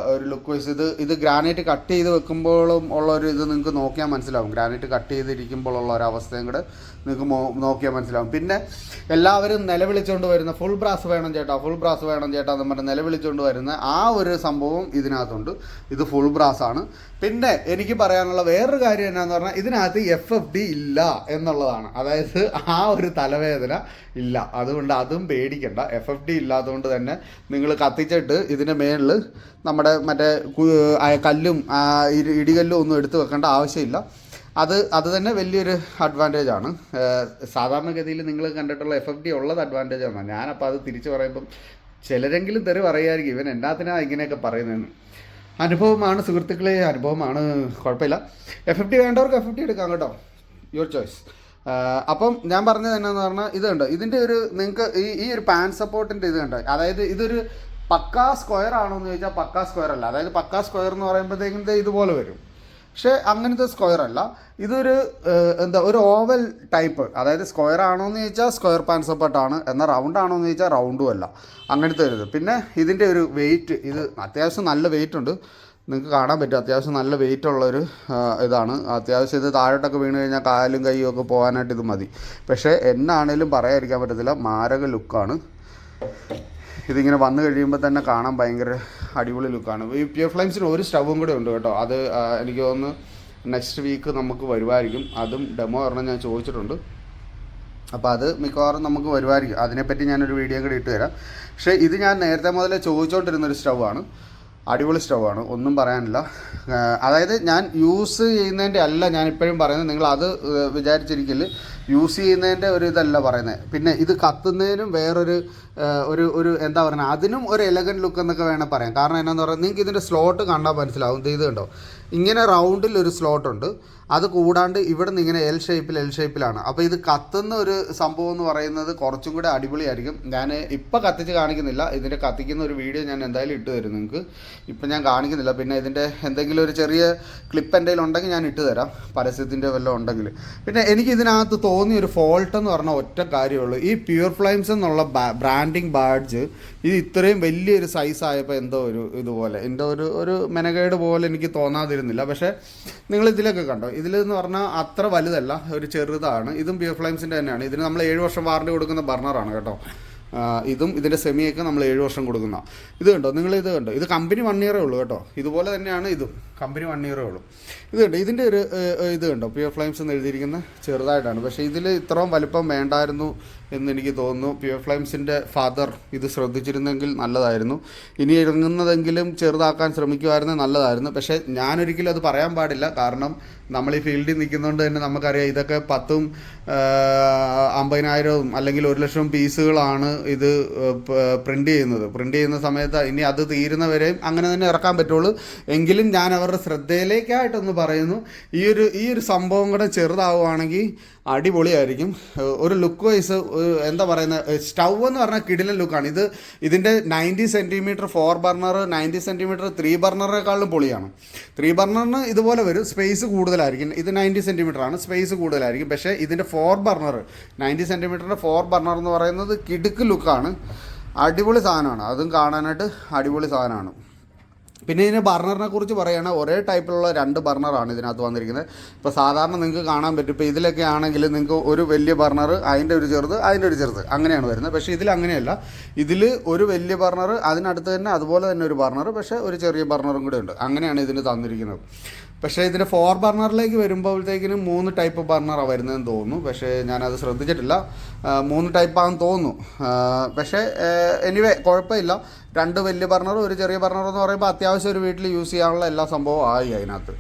ഒരു ലുക്ക് വൈസ് ഇത് ഇത് ഗ്രാനൈറ്റ് കട്ട് ചെയ്ത് വെക്കുമ്പോഴും ഉള്ള ഒരു ഇത് നിങ്ങൾക്ക് നോക്കിയാൽ മനസ്സിലാവും. ഗ്രാനൈറ്റ് കട്ട് ചെയ്തിരിക്കുമ്പോഴുള്ള ഒരു അവസ്ഥയും കൂടെ നിങ്ങൾക്ക് നോക്കിയാൽ മനസ്സിലാവും. പിന്നെ എല്ലാവരും നിലവിളിച്ചുകൊണ്ട് വരുന്ന ഫുൾ ബ്രാസ് വേണം ചേട്ടാ ഫുൾ ബ്രാസ് വേണം ചേട്ടാ എന്ന് പറഞ്ഞ് നിലവിളിച്ചുകൊണ്ട് വരുന്ന ആ ഒരു സംഭവം ഇതിനകത്തുണ്ട്. ഇത് ഫുൾ ബ്രാസ് ആണ്. പിന്നെ എനിക്ക് പറയാനുള്ള വേറൊരു കാര്യം എന്നാന്ന് പറഞ്ഞാൽ ഇതിനകത്ത് എഫ് എഫ് ഡി ഇല്ല എന്നുള്ളതാണ്. അതായത് ആ ഒരു തലവേദന ഇല്ല. അതുകൊണ്ട് അതും പേടിക്കണ്ട. എഫ് എഫ് ഡി ഇല്ലാത്തതുകൊണ്ട് തന്നെ നിങ്ങൾ കത്തിച്ചിട്ട് ഇതിന്റെ മേളിൽ നമ്മുടെ മറ്റേ കല്ലും ഇടികല്ലും ഒന്നും എടുത്തു വെക്കേണ്ട ആവശ്യമില്ല. അത് അത് തന്നെ വലിയൊരു അഡ്വാന്റേജ് ആണ്. സാധാരണഗതിയിൽ നിങ്ങൾ കണ്ടിട്ടുള്ള എഫ് എഫ് ഡി ഉള്ളത് അഡ്വാന്റേജ് ആണ്. ഞാനപ്പോൾ അത് തിരിച്ചു പറയുമ്പം ചിലരെങ്കിലും തെറി പറയുമായിരിക്കും ഇവൻ എന്നാത്തിനാ ഇങ്ങനെയൊക്കെ പറയുന്നതെന്ന്. അനുഭവമാണ് സുഹൃത്തുക്കളെ അനുഭവമാണ് കുഴപ്പമില്ല. എഫ് എഫ് ഡി വേണ്ടവർക്ക് എഫ് എഫ് ഡി എടുക്കാം കേട്ടോ. യുവർ ചോയ്സ് അപ്പം ഞാൻ പറഞ്ഞത് എന്നാന്ന് പറഞ്ഞാൽ ഇത് കണ്ടോ? ഇതിന്റെ ഒരു നിങ്ങൾക്ക് ഈ ഈ ഒരു പാൻ സപ്പോർട്ടിന്റെ കണ്ടോ? അതായത് ഇതൊരു പക്കാ സ്ക്വയർ ആണോ എന്ന് ചോദിച്ചാൽ പക്കാ സ്ക്വയർ അല്ല. അതായത് പക്കാ സ്ക്വയർ എന്ന് പറയുമ്പോഴത്തേക്കും ഇതുപോലെ വരും. പക്ഷേ അങ്ങനത്തെ സ്ക്വയർ അല്ല. ഇതൊരു എന്താ ഒരു ഓവൽ ടൈപ്പ്. അതായത് സ്ക്വയർ ആണോ എന്ന് ചോദിച്ചാൽ സ്ക്വയർ പാൻസ് ആണ് എന്നാൽ റൗണ്ട് ആണോ എന്ന് ചോദിച്ചാൽ റൗണ്ടും അല്ല. അങ്ങനത്തെ ഒരു പിന്നെ ഇതിന്റെ ഒരു വെയിറ്റ് ഇത് അത്യാവശ്യം നല്ല വെയിറ്റ് ഉണ്ട്. നിങ്ങൾക്ക് കാണാൻ പറ്റും. അത്യാവശ്യം നല്ല വെയിറ്റ് ഉള്ളൊരു ഇതാണ്. അത്യാവശ്യം ഇത് താഴോട്ടൊക്കെ വീണ് കഴിഞ്ഞാൽ കാലും കൈയും ഒക്കെ പോകാനായിട്ട് ഇത് മതി. പക്ഷേ എന്നാണേലും പറയാതിരിക്കാൻ പറ്റത്തില്ല. മാരക ലുക്കാണ്. ഇതിങ്ങനെ വന്നു കഴിയുമ്പോൾ തന്നെ കാണാൻ ഭയങ്കര അടിപൊളി ലുക്കാണ് ഈ പ്യൂർ ഫ്ലെയിംസിന് ഒരു സ്റ്റവും കൂടെ ഉണ്ട് കേട്ടോ. അത് എനിക്ക് തോന്നുന്നു നെക്സ്റ്റ് വീക്ക് നമുക്ക് വരുമായിരിക്കും അതും ഡെമോ ഒരെണ്ണം ഞാൻ ചോദിച്ചിട്ടുണ്ട്. അപ്പോൾ അത് മിക്കവാറും നമുക്ക് വരുമായിരിക്കും അതിനെപ്പറ്റി ഞാനൊരു വീഡിയോ കൂടി ഇട്ട് തരാം. പക്ഷേ ഇത് ഞാൻ നേരത്തെ മുതലേ ചോദിച്ചുകൊണ്ടിരുന്നൊരു സ്റ്റവാണ് അടിപൊളി സ്റ്റവാണ് ഒന്നും പറയാനില്ല. അതായത് ഞാൻ യൂസ് ചെയ്യുന്നതിന്റെ അല്ല ഞാൻ ഇപ്പോഴും പറയുന്നത്. നിങ്ങൾ അത് വിചാരിച്ചിരിക്കൽ. യൂസ് ചെയ്യുന്നതിന്റെ ഒരു ഇതല്ല പറയുന്നത് പിന്നെ ഇത് കത്തുന്നതിനും വേറൊരു ഒരു ഒരു എന്താ പറയുക അതിനും ഒരു എലഗൻ ലുക്ക് എന്നൊക്കെ വേണമെങ്കിൽ പറയാം. കാരണം എന്നാന്ന് പറഞ്ഞാൽ നിങ്ങൾക്ക് ഇതിന്റെ സ്ലോട്ട് കണ്ടാൽ മനസ്സിലാവും. ഇത് കണ്ടോ? ഇങ്ങനെ റൗണ്ടിൽ ഒരു സ്ലോട്ട് ഉണ്ട്. അത് കൂടാണ്ട് ഇവിടെ നിന്ന് ഇങ്ങനെ എൽ ഷേപ്പിൽ എൽ ഷേപ്പിലാണ് അപ്പോൾ ഇത് കത്തുന്ന ഒരു സംഭവം എന്ന് പറയുന്നത് കുറച്ചും കൂടെ അടിപൊളിയായിരിക്കും. ഞാൻ ഇപ്പോൾ കത്തിച്ച് കാണിക്കുന്നില്ല. ഇതിന്റെ കത്തിക്കുന്ന ഒരു വീഡിയോ ഞാൻ എന്തായാലും ഇട്ട് തരും നിങ്ങൾക്ക്. ഇപ്പം ഞാൻ കാണിക്കുന്നില്ല. പിന്നെ ഇതിന്റെ എന്തെങ്കിലും ഒരു ചെറിയ ക്ലിപ്പ് എന്തെങ്കിലും ഉണ്ടെങ്കിൽ ഞാൻ ഇട്ട് തരാം. പരസ്യത്തിന്റെ വല്ലതും ഉണ്ടെങ്കിൽ. പിന്നെ എനിക്ക് ഇതിനകത്ത് തോന്നിയ ഒരു ഫോൾട്ട് എന്ന് പറഞ്ഞ ഒറ്റ കാര്യമുള്ളൂ ഈ പ്യൂർ ഫ്ലൈംസ് എന്നുള്ള ബ്രാൻഡിങ് ബാഡ്ജ് ഇത് ഇത്രയും വലിയൊരു സൈസ് ആയപ്പോൾ എന്തോ ഒരു ഇതുപോലെ എന്റെ ഒരു ഒരു മെനകേട് പോലെ എനിക്ക് തോന്നാതിരുന്നില്ല. പക്ഷേ നിങ്ങൾ ഇതിലൊക്കെ കണ്ടോ? ഇതിലെന്ന് പറഞ്ഞാൽ അത്ര വലുതല്ല ഒരു ചെറുതാണ്. ഇതും പ്യൂർ ഫ്ലൈംസിന്റെ തന്നെയാണ്. ഇതിന് നമ്മൾ ഏഴ് വർഷം വാറണ്ടി കൊടുക്കുന്ന ബർണറാണ് കേട്ടോ. ഇതും ഇതിന്റെ സെമിയൊക്കെ നമ്മൾ ഏഴ് വർഷം കൊടുക്കുന്ന. ഇത് കണ്ടോ? നിങ്ങൾ ഇത് കണ്ടോ? ഇത് കമ്പനി വൺ ഇയറേ ഉള്ളൂ കേട്ടോ. ഇതുപോലെ തന്നെയാണ് ഇതും. കമ്പനി വൺ ഇയറേ ഉള്ളൂ. ഇത് കണ്ടോ ഇതിന്റെ ഒരു ഇത് കണ്ടോ? പ്യുവർ ഫ്ലൈംസ് എന്ന് എഴുതിയിരിക്കുന്ന ചെറുതായിട്ടാണ്. പക്ഷേ ഇതിൽ ഇത്രയും വലിപ്പം വേണ്ടായിരുന്നു എന്ന് എനിക്ക് തോന്നുന്നു. പ്യുവർ ഫ്ലൈംസിന്റെ ഫാദർ ഇത് ശ്രദ്ധിച്ചിരുന്നെങ്കിൽ നല്ലതായിരുന്നു. ഇനി ഇറങ്ങുന്നതെങ്കിലും ചെറുതാക്കാൻ ശ്രമിക്കുമായിരുന്നു നല്ലതായിരുന്നു. പക്ഷേ ഞാനൊരിക്കലും അത് പറയാൻ പാടില്ല. കാരണം നമ്മൾ ഈ ഫീൽഡിൽ നിൽക്കുന്നതുകൊണ്ട് തന്നെ നമുക്കറിയാം ഇതൊക്കെ പത്തും അമ്പതിനായിരവും അല്ലെങ്കിൽ ഒരു ലക്ഷം പീസുകളാണ് ഇത് പ്രിന്റ് ചെയ്യുന്നത്. പ്രിന്റ് ചെയ്യുന്ന സമയത്ത് ഇനി അത് തീരുന്നവരെയും അങ്ങനെ തന്നെ ഇറക്കാൻ പറ്റുള്ളൂ. എങ്കിലും ഞാൻ അവരുടെ ശ്രദ്ധയിലേക്കായിട്ടൊന്ന് പറയുന്നു. ഈ ഒരു ഈ ഒരു സംഭവം കൂടെ ചെറുതാവുകയാണെങ്കിൽ അടിപൊളിയായിരിക്കും. ഒരു ലുക്ക് വൈസ് എന്താ പറയുന്നത് സ്റ്റൗ എന്ന് പറഞ്ഞാൽ കിടിലൻ ലുക്കാണ് ഇത് ഇതിന്റെ ninety centimetre four burner ninety centimetre three ബർണറിനേക്കാളും പൊളിയാണ്. ത്രീ ബർണറിന് ഇതുപോലെ വരും. സ്പേസ് കൂടുതലായിരിക്കും. ഇത് നയന്റി സെന്റിമീറ്റർ ആണ്. സ്പേസ് കൂടുതലായിരിക്കും. പക്ഷേ ഇതിന്റെ ഫോർ ബർണർ നയന്റി സെന്റിമീറ്ററിന്റെ ഫോർ ബർണർ എന്ന് പറയുന്നത് കിടുക്ക് ലുക്കാണ് അടിപൊളി സാധനമാണ്. അതും കാണാനായിട്ട് അടിപൊളി സാധനമാണ്. പിന്നെ ഇതിന് ബർണറിനെ കുറിച്ച് പറയുകയാണെങ്കിൽ ഒരേ ടൈപ്പിലുള്ള രണ്ട് ബർണറാണ് ഇതിനകത്ത് വന്നിരിക്കുന്നത്. ഇപ്പോൾ സാധാരണ നിങ്ങൾക്ക് കാണാൻ പറ്റും. ഇപ്പോൾ ഇതിലൊക്കെ ആണെങ്കിൽ നിങ്ങൾക്ക് ഒരു വലിയ ബർണർ അതിന്റെ ഒരു ചെറുത് അതിന്റെ ഒരു ചെറുത് അങ്ങനെയാണ് വരുന്നത്. പക്ഷേ ഇതിൽ അങ്ങനെയല്ല. ഇതിൽ ഒരു വലിയ ബർണർ അതിനടുത്ത് തന്നെ അതുപോലെ തന്നെ ഒരു ബർണർ പക്ഷേ ഒരു ചെറിയ ബർണറും കൂടെ ഉണ്ട്. അങ്ങനെയാണ് ഇതിന് തന്നിരിക്കുന്നത്. പക്ഷേ ഇതിന്റെ ഫോർ ബർണറിലേക്ക് വരുമ്പോഴത്തേക്കിനും മൂന്ന് ടൈപ്പ് ബർണറാണ് വരുന്നതെന്ന് തോന്നുന്നു. പക്ഷേ ഞാനത് ശ്രദ്ധിച്ചിട്ടില്ല. മൂന്ന് ടൈപ്പാണെന്ന് തോന്നുന്നു. പക്ഷേ എനിവേ കുഴപ്പമില്ല. രണ്ട് വലിയ ബർണറും ഒരു ചെറിയ ബർണറും എന്ന് പറയുമ്പോൾ അത്യാവശ്യം ഒരു വീട്ടിൽ യൂസ് ചെയ്യാനുള്ള എല്ലാ സംഭവവും ആയി അതിനകത്ത്.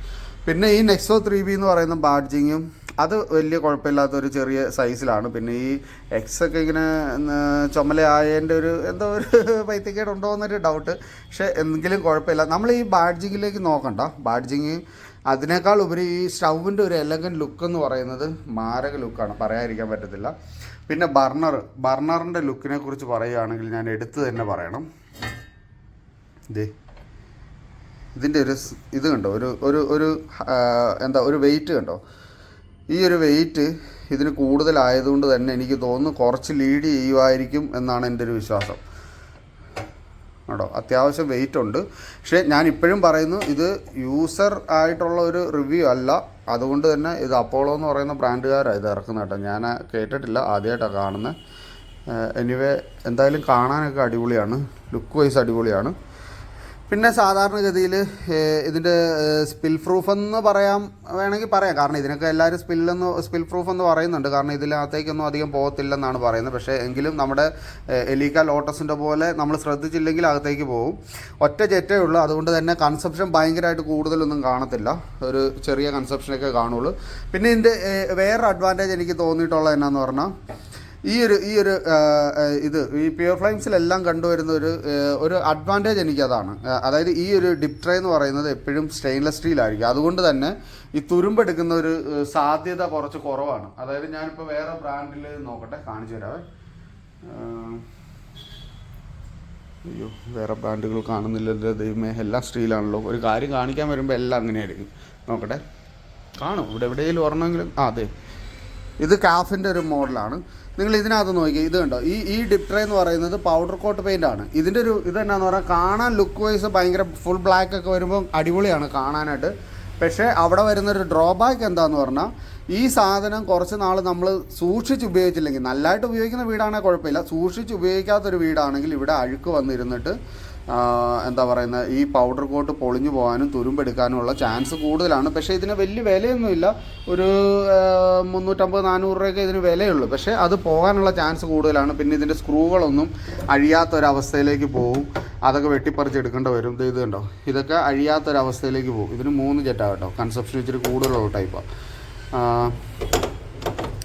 പിന്നെ ഈ നെക്സോ ത്രീ ബി എന്ന് പറയുന്ന ബാഡ്ജിങ്ങും അത് വലിയ കുഴപ്പമില്ലാത്ത ഒരു ചെറിയ സൈസിലാണ് പിന്നെ ഈ എക്സ് ഒക്കെ ഇങ്ങനെ ചുമലയായതിന്റെ ഒരു എന്തോ ഒരു *laughs* പൈത്തിക്കേട് ഉണ്ടോ എന്നൊരു ഡൗട്ട് പക്ഷേ എന്തെങ്കിലും കുഴപ്പമില്ല. നമ്മൾ ഈ ബാഡ്ജിങ്ങിലേക്ക് നോക്കണ്ട. ബാഡ്ജിങ് അതിനേക്കാൾ ഉപരി ഈ സ്റ്റൗവിന്റെ ഒരു എലഗൻ ലുക്ക് എന്ന് പറയുന്നത് മാരക ലുക്കാണ് പറയാതിരിക്കാൻ പറ്റത്തില്ല. പിന്നെ ബർണർ ബർണറിന്റെ ലുക്കിനെ കുറിച്ച് പറയുകയാണെങ്കിൽ ഞാൻ എടുത്തു തന്നെ പറയണം. ഇതേ ഇതിന്റെ ഒരു ഇത് കണ്ടോ? ഒരു ഒരു ഒരു എന്താ ഒരു വെയിറ്റ് കണ്ടോ? ഈ ഒരു വെയിറ്റ് ഇതിന് കൂടുതലായതുകൊണ്ട് തന്നെ എനിക്ക് തോന്നുന്നു കുറച്ച് ലീഡ് ചെയ്യുമായിരിക്കും എന്നാണ് എന്റെ ഒരു വിശ്വാസം. കേട്ടോ അത്യാവശ്യം വെയിറ്റ് ഉണ്ട്. പക്ഷേ ഞാൻ ഇപ്പോഴും പറയുന്നു ഇത് യൂസർ ആയിട്ടുള്ള ഒരു റിവ്യൂ അല്ല. അതുകൊണ്ട് തന്നെ ഇത് അപ്പോളോ എന്ന് പറയുന്ന ബ്രാൻഡുകാരാണ് ഇത് ഇറക്കുന്നത് കേട്ടോ. ഞാൻ കേട്ടിട്ടില്ല ആദ്യമായിട്ടാണ് കാണുന്നത് എനിവേ എന്തായാലും കാണാനൊക്കെ അടിപൊളിയാണ്. ലുക്ക് വൈസ് അടിപൊളിയാണ്. പിന്നെ സാധാരണഗതിയിൽ ഇതിന്റെ സ്പിൽ പ്രൂഫ് എന്ന് പറയാം വേണമെങ്കിൽ പറയാം. കാരണം ഇതിനൊക്കെ എല്ലാവരും സ്പില്ലെന്ന് സ്പിൽ പ്രൂഫ് എന്ന് പറയുന്നുണ്ട്. കാരണം ഇതിനകത്തേക്കൊന്നും അധികം പോകത്തില്ലെന്നാണ് പറയുന്നത്. പക്ഷേ എങ്കിലും നമ്മുടെ എലീക്ക ലോട്ടസിന്റെ പോലെ നമ്മൾ ശ്രദ്ധിച്ചില്ലെങ്കിൽ അകത്തേക്ക് പോകും. ഒറ്റ ജെറ്റേ ഉള്ളൂ. അതുകൊണ്ട് തന്നെ കൺസെപ്ഷൻ ഭയങ്കരമായിട്ട് കൂടുതലൊന്നും കാണത്തില്ല. ഒരു ചെറിയ കൺസെപ്ഷനൊക്കെ കാണുള്ളൂ. പിന്നെ ഇതിന്റെ വേറൊരു അഡ്വാന്റേജ് എനിക്ക് തോന്നിയിട്ടുള്ളത് എന്നാന്ന് പറഞ്ഞാൽ ഈ ഒരു ഈ ഒരു ഇത് ഈ പ്യുവർ ഫ്ലൈംസിലെല്ലാം കണ്ടുവരുന്ന ഒരു ഒരു അഡ്വാന്റേജ് എനിക്കതാണ്. അതായത് ഈ ഒരു ഡിപ്ട്രേ എന്ന് പറയുന്നത് എപ്പോഴും സ്റ്റെയിൻലെസ് സ്റ്റീലായിരിക്കും അതുകൊണ്ട് തന്നെ ഈ തുരുമ്പെടുക്കുന്ന ഒരു സാധ്യത കുറച്ച് കുറവാണ്. അതായത് ഞാനിപ്പോൾ വേറെ ബ്രാൻഡിൽ നോക്കട്ടെ കാണിച്ചു തരാവേ. അയ്യോ വേറെ ബ്രാൻഡുകൾ കാണുന്നില്ലല്ലോ ദൈവമേ. എല്ലാം സ്റ്റീലാണല്ലോ ഒരു കാര്യം കാണിക്കാൻ വരുമ്പോൾ എല്ലാം അങ്ങനെയായിരിക്കും. നോക്കട്ടെ. കാണും. ഇവിടെ എവിടെയെങ്കിലും ഒരെണ്ണമെങ്കിലും ആ അതെ. ഇത് കാഫിന്റെ ഒരു മോഡലാണ്. നിങ്ങൾ ഇതിനകത്ത് നോക്കി ഇത് കണ്ടോ? ഈ ഈ ഡിപ്ട്രേ എന്ന് പറയുന്നത് പൗഡർ കോട്ട് പെയിന്റ് ആണ്. ഇതിന്റെ ഒരു ഇത് എന്നാന്ന് പറഞ്ഞാൽ കാണാൻ ലുക്ക് വൈസ് ഭയങ്കര ഫുൾ ബ്ലാക്ക് ഒക്കെ വരുമ്പോൾ അടിപൊളിയാണ് കാണാനായിട്ട്. പക്ഷേ അവിടെ വരുന്നൊരു ഡ്രോബാക്ക് എന്താന്ന് പറഞ്ഞാൽ ഈ സാധനം കുറച്ച് നാൾ നമ്മൾ സൂക്ഷിച്ച് ഉപയോഗിച്ചില്ലെങ്കിൽ നല്ലതായിട്ട് ഉപയോഗിക്കുന്ന വീടാണെങ്കിൽ കുഴപ്പമില്ല. സൂക്ഷിച്ച് ഉപയോഗിക്കാത്തൊരു വീടാണെങ്കിൽ ഇവിടെ അഴുക്ക് വന്നിരുന്നിട്ട് എന്താ പറയുന്നത് ഈ പൗഡർ കോട്ട് പൊളിഞ്ഞു പോകാനും തുരുമ്പെടുക്കാനുമുള്ള ചാൻസ് കൂടുതലാണ്. പക്ഷേ ഇതിന് വലിയ വിലയൊന്നുമില്ല. ഒരു മുന്നൂറ്റമ്പത് നാനൂറ് രൂപയൊക്കെ ഇതിന് വിലയുള്ളൂ. പക്ഷേ അത് പോകാനുള്ള ചാൻസ് കൂടുതലാണ്. പിന്നെ ഇതിന്റെ സ്ക്രൂകളൊന്നും അഴിയാത്തൊരവസ്ഥയിലേക്ക് പോകും. അതൊക്കെ വെട്ടിപ്പറിച്ചെടുക്കേണ്ടി വരും. ഇത് കണ്ടോ ഇതൊക്കെ അഴിയാത്തൊരവസ്ഥയിലേക്ക് പോകും. ഇതിന് മൂന്ന് ജെറ്റാണ് കേട്ടോ. കൺസെപ്ഷൻ ഇച്ചിരി കൂടുതലുള്ള ടൈപ്പാണ്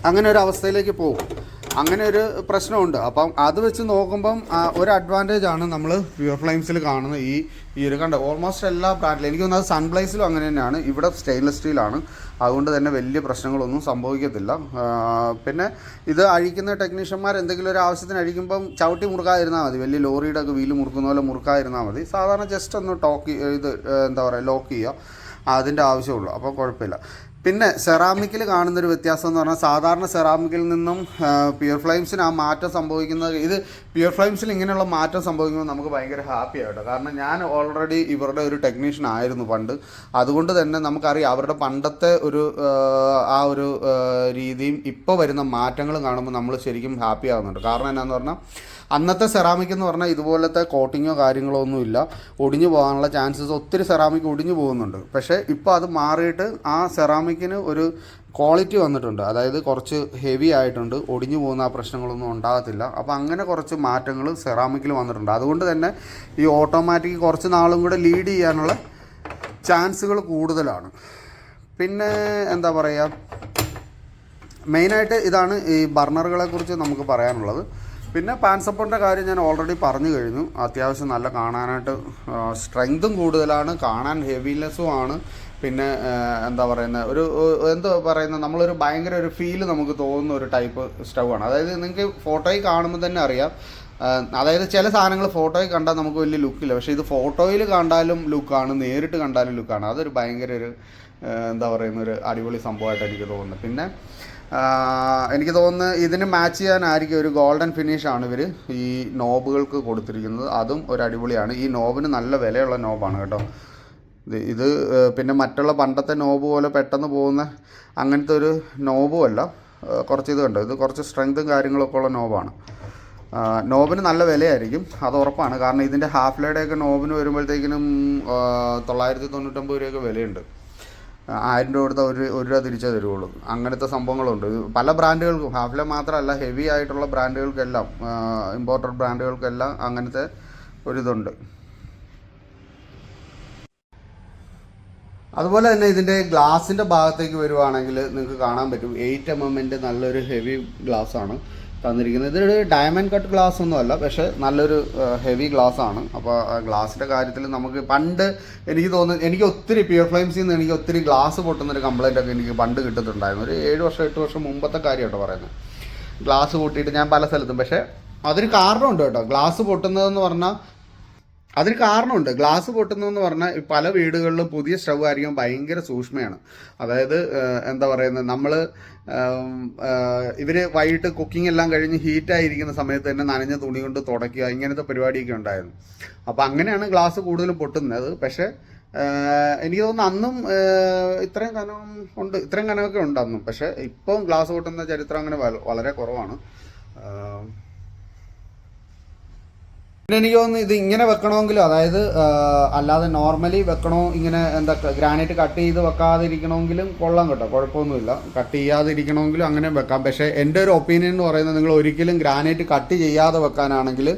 അങ്ങനെ ഒരു അവസ്ഥയിലേക്ക് പോകും. അങ്ങനെ ഒരു പ്രശ്നമുണ്ട്. അപ്പം അത് വെച്ച് നോക്കുമ്പം ഒരു അഡ്വാന്റേജ് ആണ് നമ്മൾ പ്യൂർ ഫ്ലെയിംസിൽ കാണുന്ന ഈ ഈ ഒരു കണ്ട ഓൾമോസ്റ്റ് എല്ലാ ബ്രാൻഡിലും എനിക്ക് തോന്നുന്നത് സൺബ്ലൈസിലും അങ്ങനെ തന്നെയാണ്. ഇവിടെ സ്റ്റെയിൻലെസ് സ്റ്റീലാണ് അതുകൊണ്ട് തന്നെ വലിയ പ്രശ്നങ്ങളൊന്നും സംഭവിക്കത്തില്ല. പിന്നെ ഇത് അഴിക്കുന്ന ടെക്നീഷ്യന്മാർ എന്തെങ്കിലും ഒരു ആവശ്യത്തിന് അഴിക്കുമ്പം ചവിട്ടി മുറുക്കാതിരുന്നാൽ മതി. വലിയ ലോറിയുടെ ഒക്കെ വീൽ മുറുക്കുന്ന പോലെ മുറുക്കാതിരുന്നാൽ മതി. സാധാരണ ജസ്റ്റ് ഒന്ന് ടോക്ക് ഇത് എന്താ പറയുക ലോക്ക് ചെയ്യുക. അതിന്റെ ആവശ്യമുള്ളൂ. അപ്പോൾ കുഴപ്പമില്ല. പിന്നെ സെറാമിക്കിൽ കാണുന്നൊരു വ്യത്യാസം എന്ന് പറഞ്ഞാൽ സാധാരണ സെറാമിക്കിൽ നിന്നും പ്യൂർ ഫ്ലെയിംസിന് ആ മാറ്റം സംഭവിക്കുന്നത് ഇത് പ്യൂർ ഫ്ലെയിംസിൽ ഇങ്ങനെയുള്ള മാറ്റം സംഭവിക്കുമ്പോൾ നമുക്ക് ഭയങ്കര ഹാപ്പി ആയിട്ടോ? കാരണം ഞാൻ ഓൾറെഡി ഇവരുടെ ഒരു ടെക്നീഷ്യൻ ആയിരുന്നു പണ്ട്. അതുകൊണ്ട് തന്നെ നമുക്കറിയാം അവരുടെ പണ്ടത്തെ ഒരു ആ, ഒരു രീതിയും ഇപ്പോൾ വരുന്ന മാറ്റങ്ങൾ കാണുമ്പോൾ നമ്മൾ ശരിക്കും ഹാപ്പി ആകുന്നുണ്ട് കാരണം എന്നാന്ന് പറഞ്ഞാൽ അന്നത്തെ സെറാമിക് എന്ന് പറഞ്ഞാൽ ഇതുപോലത്തെ കോട്ടിങ്ങോ കാര്യങ്ങളോ ഒന്നുമില്ല. ഒടിഞ്ഞു പോകാനുള്ള ചാൻസസ് ഒത്തിരി സെറാമിക് ഒടിഞ്ഞു പോകുന്നുണ്ട്. പക്ഷേ ഇപ്പോൾ അത് മാറിയിട്ട് ആ സെറാമിക്കിന് ഒരു ക്വാളിറ്റി വന്നിട്ടുണ്ട്. അതായത് കുറച്ച് ഹെവി ആയിട്ടുണ്ട്. ഒടിഞ്ഞു പോകുന്ന ആ പ്രശ്നങ്ങളൊന്നും ഉണ്ടാകത്തില്ല. അപ്പോൾ അങ്ങനെ കുറച്ച് മാറ്റങ്ങൾ സെറാമിക്കിൽ വന്നിട്ടുണ്ട്. അതുകൊണ്ട് തന്നെ ഈ ഓട്ടോമാറ്റിക് കുറച്ച് നാളും കൂടെ ലീഡ് ചെയ്യാനുള്ള ചാൻസുകൾ കൂടുതലാണ്. പിന്നെ എന്താ പറയുക മെയിനായിട്ട് ഇതാണ് ഈ ബർണറുകളെക്കുറിച്ച് നമുക്ക് പറയാനുള്ളത്. പിന്നെ പാൻ സപ്പോർട്ടിന്റെ കാര്യം ഞാൻ ഓൾറെഡി പറഞ്ഞു കഴിഞ്ഞു. അത്യാവശ്യം നല്ല കാണാനായിട്ട് സ്ട്രെങ്തും കൂടുതലാണ് കാണാൻ ഹെവിനെസ്സും ആണ്. പിന്നെ എന്താ പറയുന്നത് ഒരു എന്താ പറയുന്നത് നമ്മളൊരു ഭയങ്കര ഒരു ഫീൽ നമുക്ക് തോന്നുന്ന ഒരു ടൈപ്പ് സ്റ്റൗ ആണ്. അതായത് നിങ്ങൾക്ക് ഫോട്ടോയിൽ കാണുമ്പോൾ തന്നെ അറിയാം അതായത് ചില സാധനങ്ങൾ ഫോട്ടോയിൽ കണ്ടാൽ നമുക്ക് വലിയ ലുക്കില്ല പക്ഷേ ഇത് ഫോട്ടോയിൽ കണ്ടാലും ലുക്കാണ് നേരിട്ട് കണ്ടാലും ലുക്കാണ് അതൊരു ഭയങ്കര ഒരു എന്താ പറയുന്ന ഒരു അടിപൊളി സംഭവമായിട്ട് എനിക്ക് തോന്നുന്നു. പിന്നെ എനിക്ക് തോന്നുന്നു ഇതിന് മാച്ച് ചെയ്യാനായിരിക്കും ഒരു ഗോൾഡൻ ഫിനിഷ് ആണ് ഇവർ ഈ നോബുകൾക്ക് കൊടുത്തിരിക്കുന്നത്. അതും ഒരു അടിപൊളിയാണ്. ഈ നോബിന് നല്ല വിലയുള്ള നോബാണ് കേട്ടോ. ഇത് പിന്നെ മറ്റുള്ള പണ്ടത്തെ നോബ് പോലെ പെട്ടെന്ന് പോകുന്ന അങ്ങനത്തെ ഒരു നോബും അല്ല. കുറച്ച് ഇത് കണ്ടോ? ഇത് കുറച്ച് സ്ട്രെങ്ത്തും കാര്യങ്ങളൊക്കെ ഉള്ള നോബാണ്. നോബിന് നല്ല വിലയായിരിക്കും. അത് ഉറപ്പാണ്. കാരണം ഇതിന്റെ ഹാഫ് ലൈഡൊക്കെ നോബിന് വരുമ്പോഴത്തേക്കിനും തൊള്ളായിരത്തി തൊണ്ണൂറ്റൊമ്പത് രൂപയൊക്കെ വിലയുണ്ട്. ആയിരം രൂപ കൊടുത്താൽ ഒരു ഒരു രൂപ തിരിച്ചേ തരുള്ളൂ അങ്ങനത്തെ സംഭവങ്ങളുണ്ട്. പല ബ്രാൻഡുകൾക്കും ഹാഫിലെ മാത്രമല്ല ഹെവി ആയിട്ടുള്ള ബ്രാൻഡുകൾക്കെല്ലാം ഇമ്പോർട്ടഡ് ബ്രാൻഡുകൾക്കെല്ലാം അങ്ങനത്തെ ഒരിതുണ്ട് അതുപോലെ തന്നെ ഇതിന്റെ ഗ്ലാസിന്റെ ഭാഗത്തേക്ക് വരുവാണെങ്കിൽ നിങ്ങൾക്ക് കാണാൻ പറ്റും. എയ്റ്റ് എം എമ്മിന്റെ നല്ലൊരു ഹെവി ഗ്ലാസ് ആണ് തന്നിരിക്കുന്നത്. ഇതൊരു ഡയമണ്ട് കട്ട് ഗ്ലാസ് ഒന്നും അല്ല പക്ഷേ നല്ലൊരു ഹെവി ഗ്ലാസ് ആണ്. അപ്പോൾ ഗ്ലാസിന്റെ കാര്യത്തിൽ നമുക്ക് പണ്ട് എനിക്ക് തോന്നുന്നു എനിക്ക് ഒത്തിരി പ്യൂർ ഫ്ലെയിംസിൽ നിന്ന് എനിക്ക് ഒത്തിരി ഗ്ലാസ് പൊട്ടുന്നൊരു കംപ്ലൈന്റ് ഒക്കെ എനിക്ക് പണ്ട് കിട്ടുന്നുണ്ടായിരുന്നു ഒരു ഏഴ് വർഷം എട്ട് വർഷം മുമ്പത്തെ കാര്യമാട്ടോ പറയുന്നത് ഗ്ലാസ് പൊട്ടിയിട്ട് ഞാൻ പല സ്ഥലത്തും പക്ഷേ അതൊരു കാരണമുണ്ട് കേട്ടോ. ഗ്ലാസ് പൊട്ടുന്നതെന്ന് പറഞ്ഞാൽ അതിന് കാരണമുണ്ട്. ഗ്ലാസ് പൊട്ടുന്നതെന്ന് പറഞ്ഞാൽ പല വീടുകളിലും പുതിയ സ്റ്റൗ ആയിരിക്കും ഭയങ്കര സൂക്ഷ്മയാണ്. അതായത് എന്താ പറയുന്നത് നമ്മൾ ഇവർ വൈകിട്ട് കുക്കിംഗ് എല്ലാം കഴിഞ്ഞ് ഹീറ്റായിരിക്കുന്ന സമയത്ത് തന്നെ നനഞ്ഞ തുണി കൊണ്ട് തുടയ്ക്കുക ഇങ്ങനത്തെ പരിപാടിയൊക്കെ ഉണ്ടായിരുന്നു. അപ്പോൾ അങ്ങനെയാണ് ഗ്ലാസ് കൂടുതലും പൊട്ടുന്നത്. പക്ഷേ എനിക്ക് തോന്നുന്നു അന്നും ഇത്രയും കനം ഉണ്ട് ഇത്രയും കനമൊക്കെ ഉണ്ട് അന്നും. പക്ഷേ ഇപ്പം ഗ്ലാസ് പൊട്ടുന്ന ചരിത്രം അങ്ങനെ വളരെ കുറവാണ്. പിന്നെ എനിക്ക് തോന്നുന്നു ഇത് ഇങ്ങനെ വെക്കണമെങ്കിലും അതായത് അല്ലാതെ നോർമലി വെക്കണോ ഇങ്ങനെ എന്താ ഗ്രാനൈറ്റ് കട്ട് ചെയ്ത് വെക്കാതിരിക്കണമെങ്കിലും കൊള്ളാം കേട്ടോ കുഴപ്പമൊന്നുമില്ല. കട്ട് ചെയ്യാതിരിക്കണമെങ്കിലും അങ്ങനെ വെക്കാം. പക്ഷേ എന്റെ ഒരു ഒപ്പീനിയൻ എന്ന് പറയുന്നത് നിങ്ങൾ ഒരിക്കലും ഗ്രാനൈറ്റ് കട്ട് ചെയ്യാതെ വെക്കാനാണെങ്കിൽ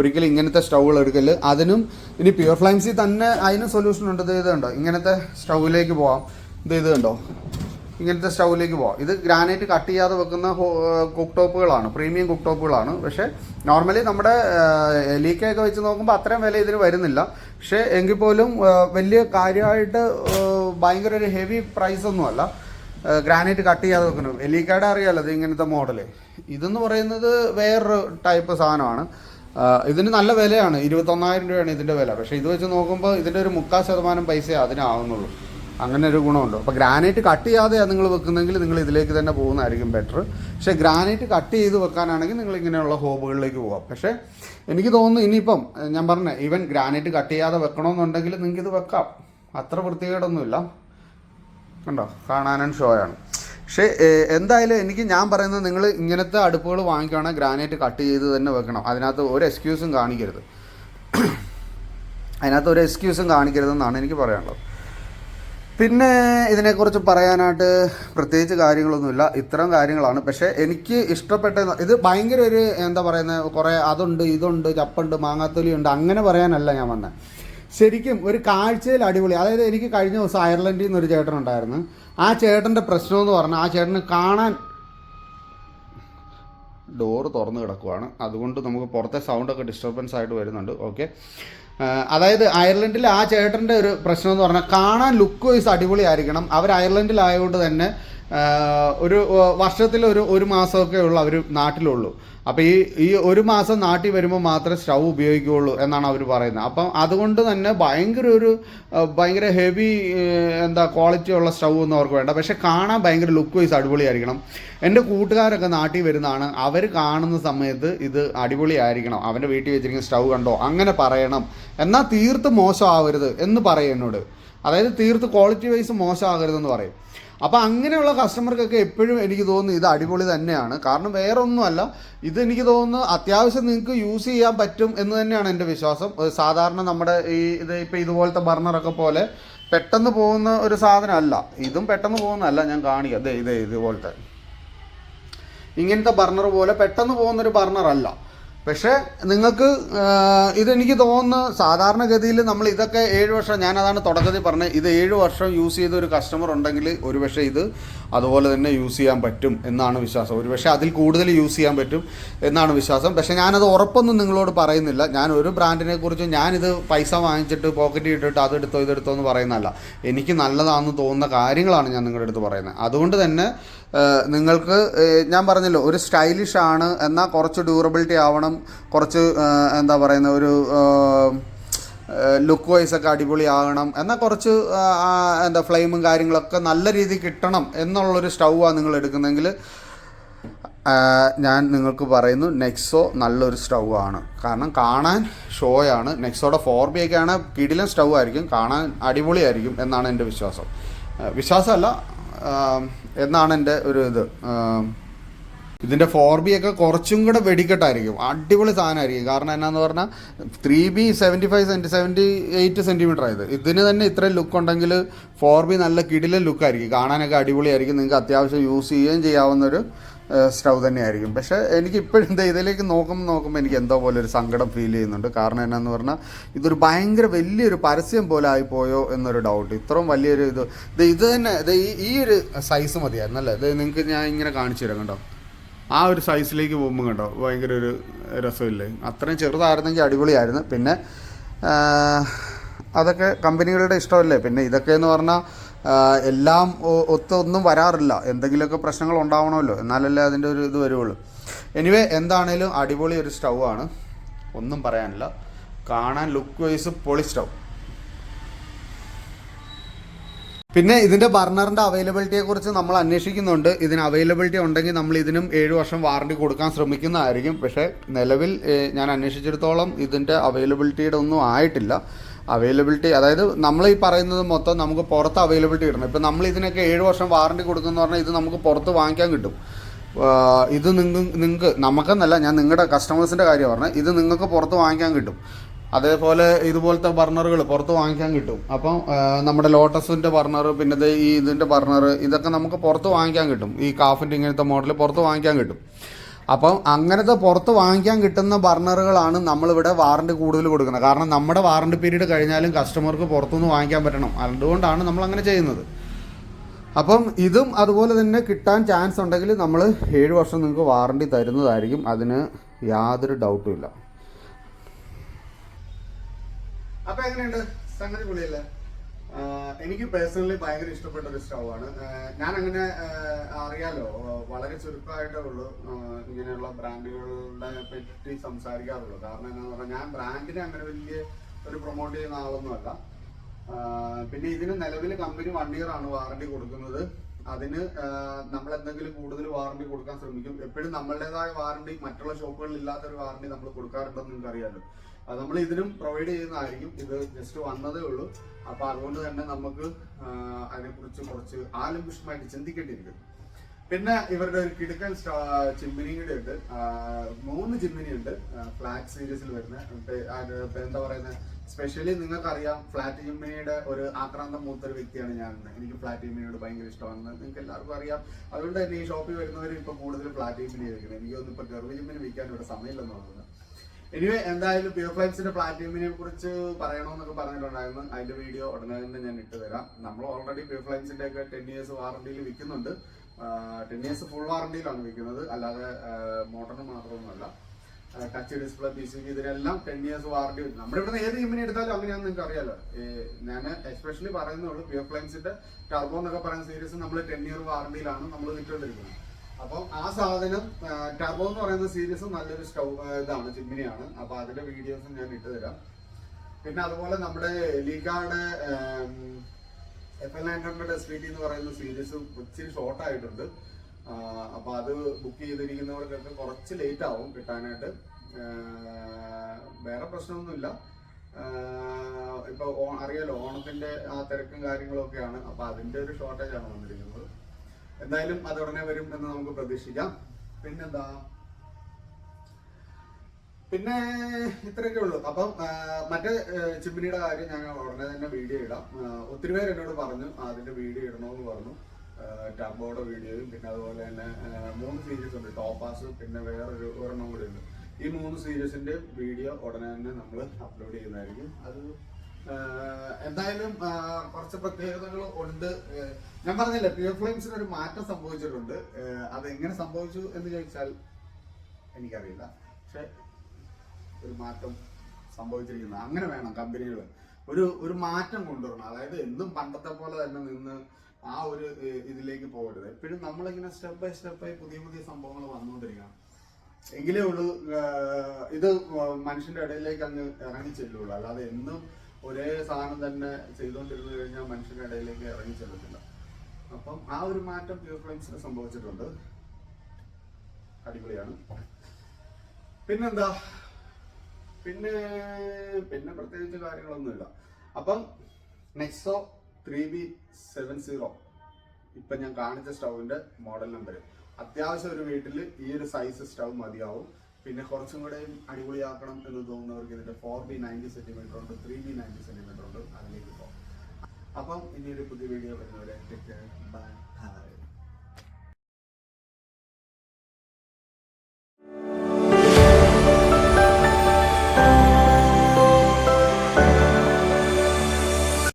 ഒരിക്കലും ഇങ്ങനത്തെ സ്റ്റൗകൾ എടുക്കൽ. അതിനും ഇനി പ്യൂർ ഫ്ലൈംസിൽ തന്നെ അതിന് സൊല്യൂഷൻ ഉണ്ട്. ഇത് ഇതുണ്ടോ? ഇങ്ങനത്തെ സ്റ്റൗവിലേക്ക് പോകാം ഇത് ഇത് കണ്ടോ? ഇങ്ങനത്തെ സ്റ്റൗവിലേക്ക് പോവാം. ഇത് ഗ്രാനൈറ്റ് കട്ട് ചെയ്യാതെ വെക്കുന്ന കുക്ക് ടോപ്പുകളാണ് പ്രീമിയം കുക്ക് ടോപ്പുകളാണ് പക്ഷേ നോർമലി നമ്മുടെ ലീക്കൊക്കെ വെച്ച് നോക്കുമ്പോൾ അത്രയും വില ഇതിന് വരുന്നില്ല. പക്ഷേ എങ്കിൽ പോലും വലിയ കാര്യമായിട്ട് ഭയങ്കര ഒരു ഹെവി പ്രൈസ് ഒന്നുമല്ല ഗ്രാനൈറ്റ് കട്ട് ചെയ്യാതെ വെക്കുന്നു എലീക്കയുടെ അറിയാലോ ഇത് ഇങ്ങനത്തെ മോഡൽ. ഇതെന്ന് പറയുന്നത് വേറൊരു ടൈപ്പ് സാധനമാണ്. ഇതിന് നല്ല വിലയാണ്. ഇരുപത്തൊന്നായിരം രൂപയാണ് ഇതിന്റെ വില. പക്ഷേ ഇത് വെച്ച് നോക്കുമ്പോൾ ഇതിന്റെ ഒരു മുക്കാൽ ശതമാനം പൈസയെ അതിനാവുന്നുള്ളൂ. അങ്ങനെ ഒരു ഗുണമുണ്ട്. അപ്പോൾ ഗ്രാനൈറ്റ് കട്ട് ചെയ്യാതെയാണ് നിങ്ങൾ വെക്കുന്നതെങ്കിൽ നിങ്ങൾ ഇതിലേക്ക് തന്നെ പോകുന്നതായിരിക്കും ബെറ്റർ പക്ഷേ ഗ്രാനൈറ്റ് കട്ട് ചെയ്ത് വെക്കാനാണെങ്കിൽ നിങ്ങൾ ഇങ്ങനെയുള്ള ഹോബുകളിലേക്ക് പോകാം പക്ഷേ എനിക്ക് തോന്നുന്നു ഇനിയിപ്പം ഞാൻ പറഞ്ഞ ഈവൻ ഗ്രാനൈറ്റ് കട്ട് ചെയ്യാതെ വെക്കണമെന്നുണ്ടെങ്കിൽ നിങ്ങൾക്ക് ഇത് വെക്കാം. അത്ര വൃത്തികേടൊന്നുമില്ല. കണ്ടോ? കാണാനും ഷോയാണ്. പക്ഷേ എന്തായാലും എനിക്ക് ഞാൻ പറയുന്നത് നിങ്ങൾ ഇങ്ങനത്തെ അടുപ്പുകൾ വാങ്ങിക്കുകയാണെങ്കിൽ ഗ്രാനൈറ്റ് കട്ട് ചെയ്ത് തന്നെ വെക്കണം. അതിനകത്ത് ഒരു എക്സ്ക്യൂസും കാണിക്കരുത്. *clears throat* അതിനകത്ത് ഒരു എക്സ്ക്യൂസും കാണിക്കരുതെന്നാണ് എനിക്ക് പറയാനുള്ളത്. പിന്നെ ഇതിനെക്കുറിച്ച് പറയാനായിട്ട് പ്രത്യേകിച്ച് കാര്യങ്ങളൊന്നുമില്ല. ഇത്തരം കാര്യങ്ങളാണ്. പക്ഷേ എനിക്ക് ഇഷ്ടപ്പെട്ട ഇത് ഭയങ്കര ഒരു എന്താ പറയുന്നത് കുറേ അതുണ്ട് ഇതുണ്ട് ചപ്പുണ്ട് മാങ്ങാത്തൊലിയുണ്ട് അങ്ങനെ പറയാനല്ല ഞാൻ വന്നത് ശരിക്കും ഒരു കാഴ്ചയിൽ അടിപൊളി. അതായത് എനിക്ക് കഴിഞ്ഞ ദിവസം അയർലൻഡിൽ നിന്നൊരു ഉണ്ടായിരുന്നു. ആ ചേട്ടന്റെ പ്രശ്നം എന്ന് പറഞ്ഞാൽ ആ ചേട്ടന് കാണാൻ ഡോറ് തുറന്ന് കിടക്കുവാണ്. അതുകൊണ്ട് നമുക്ക് പുറത്തെ സൗണ്ടൊക്കെ ഡിസ്റ്റർബൻസ് ആയിട്ട് വരുന്നുണ്ട്. ഓക്കെ അതായത് അയർലൻഡിൽ ആ ചേട്ടന്റെ ഒരു പ്രശ്നം എന്ന് പറഞ്ഞാൽ കാണാൻ ലുക്ക് വൈസ് അടിപൊളിയായിരിക്കണം. അവർ അയർലൻഡിലായതുകൊണ്ട് തന്നെ ഒരു വർഷത്തിൽ ഒരു ഒരു മാസമൊക്കെ ഉള്ളൂ അവർ നാട്ടിലുള്ളൂ. അപ്പോൾ ഈ ഈ ഒരു മാസം നാട്ടിൽ വരുമ്പോൾ മാത്രമേ സ്റ്റൗ ഉപയോഗിക്കുകയുള്ളൂ എന്നാണ് അവർ പറയുന്നത്. അപ്പം അതുകൊണ്ട് തന്നെ ഭയങ്കര ഒരു ഭയങ്കര ഹെവി എന്താ ക്വാളിറ്റി ഉള്ള സ്റ്റൗ ഒന്നും അവർക്ക് വേണ്ട. പക്ഷെ കാണാൻ ഭയങ്കര ലുക്ക് വൈസ് അടിപൊളിയായിരിക്കണം. എന്റെ കൂട്ടുകാരൊക്കെ നാട്ടിൽ വരുന്നതാണ്. അവർ കാണുന്ന സമയത്ത് ഇത് അടിപൊളിയായിരിക്കണം. അവന്റെ വീട്ടിൽ വെച്ചിരിക്കുന്ന സ്റ്റൗ കണ്ടോ? അങ്ങനെ പറയണം. എന്നാൽ തീർത്ത് മോശമാവരുത് എന്ന് പറയും എന്നോട്. അതായത് തീർത്ത് ക്വാളിറ്റി വൈസ് മോശമാകരുതെന്ന് പറയും. അപ്പോൾ അങ്ങനെയുള്ള കസ്റ്റമർക്കൊക്കെ എപ്പോഴും എനിക്ക് തോന്നുന്നു ഇത് അടിപൊളി തന്നെയാണ്. കാരണം വേറെ ഒന്നുമല്ല ഇത് എനിക്ക് തോന്നുന്നു അത്യാവശ്യം നിങ്ങൾക്ക് യൂസ് ചെയ്യാൻ പറ്റും എന്ന് തന്നെയാണ് എന്റെ വിശ്വാസം. സാധാരണ നമ്മുടെ ഈ ഇത് ഇപ്പോൾ ഇതുപോലത്തെ ബർണറൊക്കെ പോലെ പെട്ടെന്ന് പോകുന്ന ഒരു സാധനമല്ല. ഇതും പെട്ടെന്ന് പോകുന്നതല്ല ഞാൻ കാണിക്കുക അതെ ഇതേ ഇതുപോലത്തെ. ഇങ്ങനത്തെ ബർണർ പോലെ പെട്ടെന്ന് പോകുന്നൊരു ബർണറല്ല. പക്ഷേ നിങ്ങൾക്ക് ഇതെനിക്ക് തോന്നുന്നു സാധാരണഗതിയിൽ നമ്മൾ ഇതൊക്കെ ഏഴ് വർഷം ഞാൻ അതാണ് തുടക്കത്തിൽ പറഞ്ഞത് ഇത് ഏഴ് വർഷം യൂസ് ചെയ്ത ഒരു കസ്റ്റമർ ഉണ്ടെങ്കിൽ ഒരുപക്ഷെ ഇത് അതുപോലെ തന്നെ യൂസ് ചെയ്യാൻ പറ്റും എന്നാണ് വിശ്വാസം. ഒരുപക്ഷെ അതിൽ കൂടുതൽ യൂസ് ചെയ്യാൻ പറ്റും എന്നാണ് വിശ്വാസം. പക്ഷേ ഞാനത് ഉറപ്പൊന്നും നിങ്ങളോട് പറയുന്നില്ല. ഞാൻ ഒരു ബ്രാൻഡിനെ കുറിച്ച് ഞാനിത് പൈസ വാങ്ങിച്ചിട്ട് പോക്കറ്റിൽ ഇട്ടിട്ട് അതെടുത്തോ ഇതെടുത്തോ എന്ന് പറയുന്നതല്ല. എനിക്ക് നല്ലതാണെന്ന് തോന്നുന്ന കാര്യങ്ങളാണ് ഞാൻ നിങ്ങളുടെ അടുത്ത് പറയുന്നത്. അതുകൊണ്ട് തന്നെ നിങ്ങൾക്ക് ഞാൻ പറഞ്ഞല്ലോ ഒരു സ്റ്റൈലിഷ് ആണ് എന്നാൽ കുറച്ച് ഡ്യൂറബിലിറ്റി ആവണം കുറച്ച് എന്താ പറയുന്ന ഒരു ലുക്ക് വൈസ് ഒക്കെ അടിപൊളി ആകണം എന്നാൽ കുറച്ച് എന്താ ഫ്ലെയിമും കാര്യങ്ങളൊക്കെ നല്ല രീതിയിൽ കിട്ടണം എന്നുള്ളൊരു സ്റ്റൗവാണ് നിങ്ങൾ എടുക്കുന്നതെങ്കിൽ ഞാൻ നിങ്ങൾക്ക് പറയുന്നു നെക്സോ നല്ലൊരു സ്റ്റൗ ആണ്. കാരണം കാണാൻ ഷോയാണ് നെക്സോയുടെ ഫോർ ബി ഒക്കെ ആണ് കിടിലൻ സ്റ്റൗ ആയിരിക്കും കാണാൻ അടിപൊളിയായിരിക്കും എന്നാണ് എന്റെ വിശ്വാസം. വിശ്വാസമല്ല എന്നാണ് എന്റെ ഒരു ഇത്. ഇതിന്റെ ഫോർ ബി ഒക്കെ കുറച്ചും കൂടെ വെടിക്കെട്ടായിരിക്കും. അടിപൊളി സാധനമായിരിക്കും. കാരണം എന്നാന്ന് പറഞ്ഞാൽ three by seventy five centi seventy eight centimetre ആയത്. ഇതിന് തന്നെ ഇത്രയും ലുക്ക് ഉണ്ടെങ്കിൽ ഫോർ ബി നല്ല കിടിലൻ ലുക്കായിരിക്കും കാണാനൊക്കെ അടിപൊളിയായിരിക്കും. നിങ്ങൾക്ക് അത്യാവശ്യം യൂസ് ചെയ്യുകയും ചെയ്യാവുന്ന ഒരു സ്റ്റൗ തന്നെയായിരിക്കും. പക്ഷേ എനിക്ക് ഇപ്പോഴും ഇതിലേക്ക് നോക്കുമ്പോൾ നോക്കുമ്പോൾ എനിക്ക് എന്തോ പോലെ ഒരു സങ്കടം ഫീൽ ചെയ്യുന്നുണ്ട്. കാരണം എന്നാന്ന് പറഞ്ഞാൽ ഇതൊരു ഭയങ്കര വലിയൊരു പരസ്യം പോലെ ആയിപ്പോയോ എന്നൊരു ഡൗട്ട് ഇത്രയും വലിയൊരു ഇത്. ഇത് ഇത് തന്നെ ഈ ഒരു സൈസ് മതിയായിരുന്നു അല്ലേ? ഇത് നിങ്ങൾക്ക് ഞാൻ ഇങ്ങനെ കാണിച്ചു തരാം കണ്ടോ? ആ ഒരു സൈസിലേക്ക് പോകുമ്പോൾ കണ്ടോ ഭയങ്കര ഒരു രസമില്ലേ? അത്രയും ചെറുതായിരുന്നെങ്കിൽ അടിപൊളിയായിരുന്നു. പിന്നെ അതൊക്കെ കമ്പനികളുടെ ഇഷ്ടമല്ലേ? പിന്നെ ഇതൊക്കെ എന്ന് പറഞ്ഞാൽ എല്ലാം ഒത്തൊന്നും വരാറില്ല. എന്തെങ്കിലുമൊക്കെ പ്രശ്നങ്ങൾ ഉണ്ടാവണമല്ലോ. എന്നാലല്ലേ അതിന്റെ ഒരു ഇത് വരുള്ളൂ എനിവേ എന്താണേലും അടിപൊളി ഒരു സ്റ്റൗ ആണ്. ഒന്നും പറയാനില്ല. കാണാൻ ലുക്ക് വൈസ് പൊളി സ്റ്റൗ. പിന്നെ ഇതിന്റെ ബർണറിന്റെ അവൈലബിലിറ്റിയെ കുറിച്ച് നമ്മൾ അന്വേഷിക്കുന്നുണ്ട്. ഇതിന് അവൈലബിലിറ്റി ഉണ്ടെങ്കിൽ നമ്മൾ ഇതിനും ഏഴ് വർഷം വാറണ്ടി കൊടുക്കാൻ ശ്രമിക്കുന്നതായിരിക്കും. പക്ഷേ നിലവിൽ ഞാൻ അന്വേഷിച്ചിടത്തോളം ഇതിന്റെ അവൈലബിലിറ്റിയുടെ ഒന്നും ആയിട്ടില്ല. അവൈലബിലിറ്റി അതായത് നമ്മൾ ഈ പറയുന്നത് മൊത്തം നമുക്ക് പുറത്ത് അവൈലബിലിറ്റി കിട്ടണം. ഇപ്പം നമ്മൾ ഇതിനൊക്കെ ഏഴ് വർഷം വാറണ്ടി കൊടുക്കുന്ന പറഞ്ഞാൽ ഇത് നമുക്ക് പുറത്ത് വാങ്ങിക്കാൻ കിട്ടും. ഇത് നിങ്ങൾ നിങ്ങൾക്ക് നമുക്കെന്നല്ല ഞാൻ നിങ്ങളുടെ കസ്റ്റമേഴ്സിന്റെ കാര്യം പറഞ്ഞത് ഇത് നിങ്ങൾക്ക് പുറത്ത് വാങ്ങിക്കാൻ കിട്ടും. അതേപോലെ ഇതുപോലത്തെ ബർണറുകൾ പുറത്ത് വാങ്ങിക്കാൻ കിട്ടും. അപ്പം നമ്മുടെ ലോട്ടസിന്റെ ബർണർ പിന്നെ ഈ ഇതിന്റെ ബർണർ ഇതൊക്കെ നമുക്ക് പുറത്ത് വാങ്ങിക്കാൻ കിട്ടും. ഈ കാഫിന്റെ ഇങ്ങനത്തെ മോഡൽ പുറത്ത് വാങ്ങിക്കാൻ കിട്ടും. അപ്പം അങ്ങനത്തെ പുറത്ത് വാങ്ങിക്കാൻ കിട്ടുന്ന ബർണറുകളാണ് നമ്മളിവിടെ വാറണ്ടി കൂടുതൽ കൊടുക്കുന്നത്. കാരണം നമ്മുടെ വാറണ്ടി പീരീഡ് കഴിഞ്ഞാലും കസ്റ്റമർക്ക് പുറത്തുനിന്ന് വാങ്ങിക്കാൻ പറ്റണം. അതുകൊണ്ടാണ് നമ്മൾ അങ്ങനെ ചെയ്യുന്നത്. അപ്പം ഇതും അതുപോലെ തന്നെ കിട്ടാൻ ചാൻസ് ഉണ്ടെങ്കിൽ നമ്മൾ ഏഴ് വർഷം നിങ്ങൾക്ക് വാറണ്ടി തരുന്നതായിരിക്കും. അതിന് യാതൊരു ഡൗട്ടും ഇല്ല. അപ്പൊ എങ്ങനെയുണ്ട്? സംഗതി പൊളിയല്ലേ? ആഹ് എനിക്ക് പേഴ്സണലി ഭയങ്കര ഇഷ്ടപ്പെട്ട ഒരു സ്റ്റൗവാണ് ഞാൻ അങ്ങനെ അറിയാലോ വളരെ ചുരുക്കമായിട്ടേ ഉള്ളൂ. ഇങ്ങനെയുള്ള ബ്രാൻഡുകളുടെ പറ്റി സംസാരിക്കാറുള്ളൂ. കാരണം എന്താണെന്ന് പറഞ്ഞാൽ ഞാൻ ബ്രാൻഡിനെ അങ്ങനെ വലിയ ഒരു പ്രൊമോട്ട് ചെയ്യുന്ന ആളൊന്നുമല്ല പിന്നെ ഇതിന് നിലവിൽ കമ്പനി വൺ ഇയർ ആണ് വാറണ്ടി കൊടുക്കുന്നത്. അതിന് നമ്മൾ എന്തെങ്കിലും കൂടുതൽ വാറണ്ടി കൊടുക്കാൻ ശ്രമിക്കും. എപ്പോഴും നമ്മളുടേതായ വാറണ്ടി മറ്റുള്ള ഷോപ്പുകളിൽ ഇല്ലാത്തൊരു വാറണ്ടി നമ്മൾ കൊടുക്കാറുണ്ടെന്ന് നിങ്ങൾക്ക് അറിയാലോ അത് നമ്മൾ ഇതിനും പ്രൊവൈഡ് ചെയ്യുന്നതായിരിക്കും. ഇത് ജസ്റ്റ് വന്നതേ ഉള്ളൂ. അപ്പൊ അതുകൊണ്ട് തന്നെ നമുക്ക് അതിനെക്കുറിച്ച് കുറച്ച് ആലംബിഷമായിട്ട് ചിന്തിക്കേണ്ടിയിരിക്കും പിന്നെ ഇവരുടെ ഒരു കിടുക്കൻ ചിമ്മിനിയും ഉണ്ട്. മൂന്ന് ചിമ്മിനി ഉണ്ട്. ഫ്ലാറ്റ് സീരീസിൽ വരുന്ന എന്താ പറയുന്നത് സ്പെഷ്യലി നിങ്ങൾക്കറിയാം ഫ്ലാറ്റ് ചിമ്മിനിയുടെ ഒരു ആക്രാന്തം മൂത്തൊരു വ്യക്തിയാണ് ഞാൻ എനിക്ക് ഫ്ലാറ്റ് ചിമ്മിനിയോട് ഭയങ്കര ഇഷ്ടമാണ് നിങ്ങൾക്ക് എല്ലാവർക്കും അറിയാം. അതുകൊണ്ട് തന്നെ ഈ ഷോപ്പിൽ വരുന്നവർ ഇപ്പൊ കൂടുതൽ ഫ്ലാറ്റ് ചിമ്മിനി എനിക്ക് എനിക്കൊന്നും ഇപ്പൊ ഗർവ് ചിമ്മിനി വിൽക്കാൻ ഇവിടെ സമയമില്ലെന്ന് തോന്നുന്നു എനിവേ എന്തായാലും പ്യൂർ ഫ്ലൈറ്റ്സിന്റെ പ്ലാറ്റിനമിനെ കുറിച്ച് പറയണമെന്നൊക്കെ പറഞ്ഞിട്ടുണ്ടായിരുന്നു. അതിന്റെ വീഡിയോ ഉടനെ തന്നെ ഞാൻ ഇട്ട് തരാം. നമ്മൾ ഓൾറെഡി പ്യൂർ ഫ്ലൈറ്റ്സിന്റെ ഒക്കെ ടെൻ ഇയേഴ്സ് വാറണ്ടിയിൽ വിൽക്കുന്നുണ്ട്. ടെൻ ഇയേഴ്സ് ഫുൾ വാറണ്ടിയിലാണ് വിൽക്കുന്നത്. അല്ലാതെ മോട്ടറിന് മാത്രമൊന്നുമല്ല. ടച്ച് ഡിസ്പ്ലേ പി സി ഇതിനെല്ലാം ടെൻ ഇയേഴ്സ് വാറണ്ടി നമ്മുടെ ഇവിടെ ഏത് ഇമിനി എടുത്താലും അങ്ങനെയാണെന്ന് നിങ്ങൾക്ക് അറിയാലോ. ഞാൻ എസ്പെഷ്യലി പറയുന്നുള്ളൂ പ്യൂർ ഫ്ലൈൻസിന്റെ ടർബോ എന്നൊക്കെ പറയുന്ന സീരീസ് നമ്മൾ ടെൻ ഇയർ വാറണ്ടിയിലാണ് നമ്മൾ വിറ്റുകൊണ്ടിരിക്കുന്നത്. അപ്പം ആ സാധനം ടർബോ എന്ന് പറയുന്ന സീരീസ് നല്ലൊരു സ്റ്റൗ ഇതാണ് ചിമ്മിനിയാണ്. അപ്പൊ അതിന്റെ വീഡിയോസും ഞാൻ ഇട്ട് തരാം. പിന്നെ അതുപോലെ നമ്മുടെ ലീഗാടെ F L nine hundred S P T എന്ന് പറയുന്ന സീരീസും ഇച്ചിരി ഷോർട്ട് ആയിട്ടുണ്ട്. അപ്പൊ അത് ബുക്ക് ചെയ്തിരിക്കുന്നവർക്കൊക്കെ കുറച്ച് ലേറ്റ് ആവും കിട്ടാനായിട്ട്. വേറെ പ്രശ്നമൊന്നുമില്ല. ഇപ്പൊ അറിയാലോ ഓണത്തിന്റെ ആ തിരക്കും കാര്യങ്ങളൊക്കെയാണ്. അപ്പൊ അതിന്റെ ഒരു ഷോർട്ടേജ് ആണ് വന്നിരിക്കുന്നത്. എന്തായാലും അത് ഉടനെ വരും എന്ന് നമുക്ക് പ്രതീക്ഷിക്കാം. പിന്നെന്താ? പിന്നെ ഇത്രയൊക്കെ ഉള്ളൂ. അപ്പം മറ്റേ ചിമ്മിനിയുടെ കാര്യം ഞാൻ ഉടനെ തന്നെ വീഡിയോ ഇടാം. ഒത്തിരി പേര് എന്നോട് പറഞ്ഞു അതിന്റെ വീഡിയോ ഇടണമെന്ന് പറഞ്ഞു. ടംബോയുടെ വീഡിയോയും പിന്നെ അതുപോലെ തന്നെ മൂന്ന് സീരീസ് ഉണ്ട് ടോപ്പാസ് പിന്നെ വേറൊരു ഒരെണ്ണം കൂടി ഉണ്ട്. ഈ മൂന്ന് സീരീസിന്റെ വീഡിയോ ഉടനെ തന്നെ നമ്മൾ അപ്ലോഡ് ചെയ്യുന്നതായിരിക്കും. അത് എന്തായാലും കുറച്ച് പ്രത്യേകതകൾ ഉണ്ട്. ഞാൻ പറഞ്ഞില്ലേ പ്യൂർ ഫ്ലെയിംസിന് ഒരു മാറ്റം സംഭവിച്ചിട്ടുണ്ട്. അത് എങ്ങനെ സംഭവിച്ചു എന്ന് ചോദിച്ചാൽ എനിക്കറിയില്ല. പക്ഷെ ഒരു മാറ്റം സംഭവിച്ചിരിക്കുന്നത് അങ്ങനെ വേണം കമ്പനികൾ ഒരു ഒരു മാറ്റം കൊണ്ടുവരണം. അതായത് എന്നും പണ്ടത്തെ പോലെ തന്നെ നിന്ന് ആ ഒരു ഇതിലേക്ക് പോകരുത്. എപ്പോഴും നമ്മളിങ്ങനെ സ്റ്റെപ്പ് ബൈ സ്റ്റെപ്പായി പുതിയ പുതിയ സംഭവങ്ങൾ വന്നുകൊണ്ടിരിക്കണം. എങ്കിലേ ഉള്ളൂ ഇത് മനുഷ്യന്റെ ഇടയിലേക്ക് അങ്ങ് ഇറങ്ങി ചെല്ലുള്ളൂ. അല്ലാതെ എന്നും ഒരേ സാധനം തന്നെ ചെയ്തുകൊണ്ടിരുന്നു കഴിഞ്ഞാൽ മനുഷ്യന്റെ ഇടയിലേക്ക് ഇറങ്ങി ചെല്ലത്തില്ല. അപ്പം ആ ഒരു മാറ്റം പ്യൂർ ഫ്ലെയിംസിന് സംഭവിച്ചിട്ടുണ്ട്. അടിപൊളിയാണ്. പിന്നെന്താ? പിന്നെ പിന്നെ പ്രത്യേകിച്ച് കാര്യങ്ങളൊന്നുമില്ല. അപ്പം നെക്സോ ത്രീ ബി സെവൻ സീറോ ഇപ്പൊ ഞാൻ കാണിച്ച സ്റ്റൗവിന്റെ മോഡൽ നമ്പർ അത്യാവശ്യം ഒരു വീട്ടിൽ ഈ ഒരു സൈസ് സ്റ്റൗ മതിയാവും. പിന്നെ കുറച്ചും കൂടെ അടിപൊളിയാക്കണം എന്ന് തോന്നുന്നവർക്ക് ഇതിന്റെ ഫോർ ബി നയന്റി സെന്റിമീറ്റർ ഉണ്ട് ത്രീ ബി നയന്റി സെന്റിമീറ്റർ ഉണ്ട്. അതിലേക്ക് പോകാം. അപ്പം ഇനി ഒരു പുതിയ വീഡിയോ വരുന്നവരെ ബൈ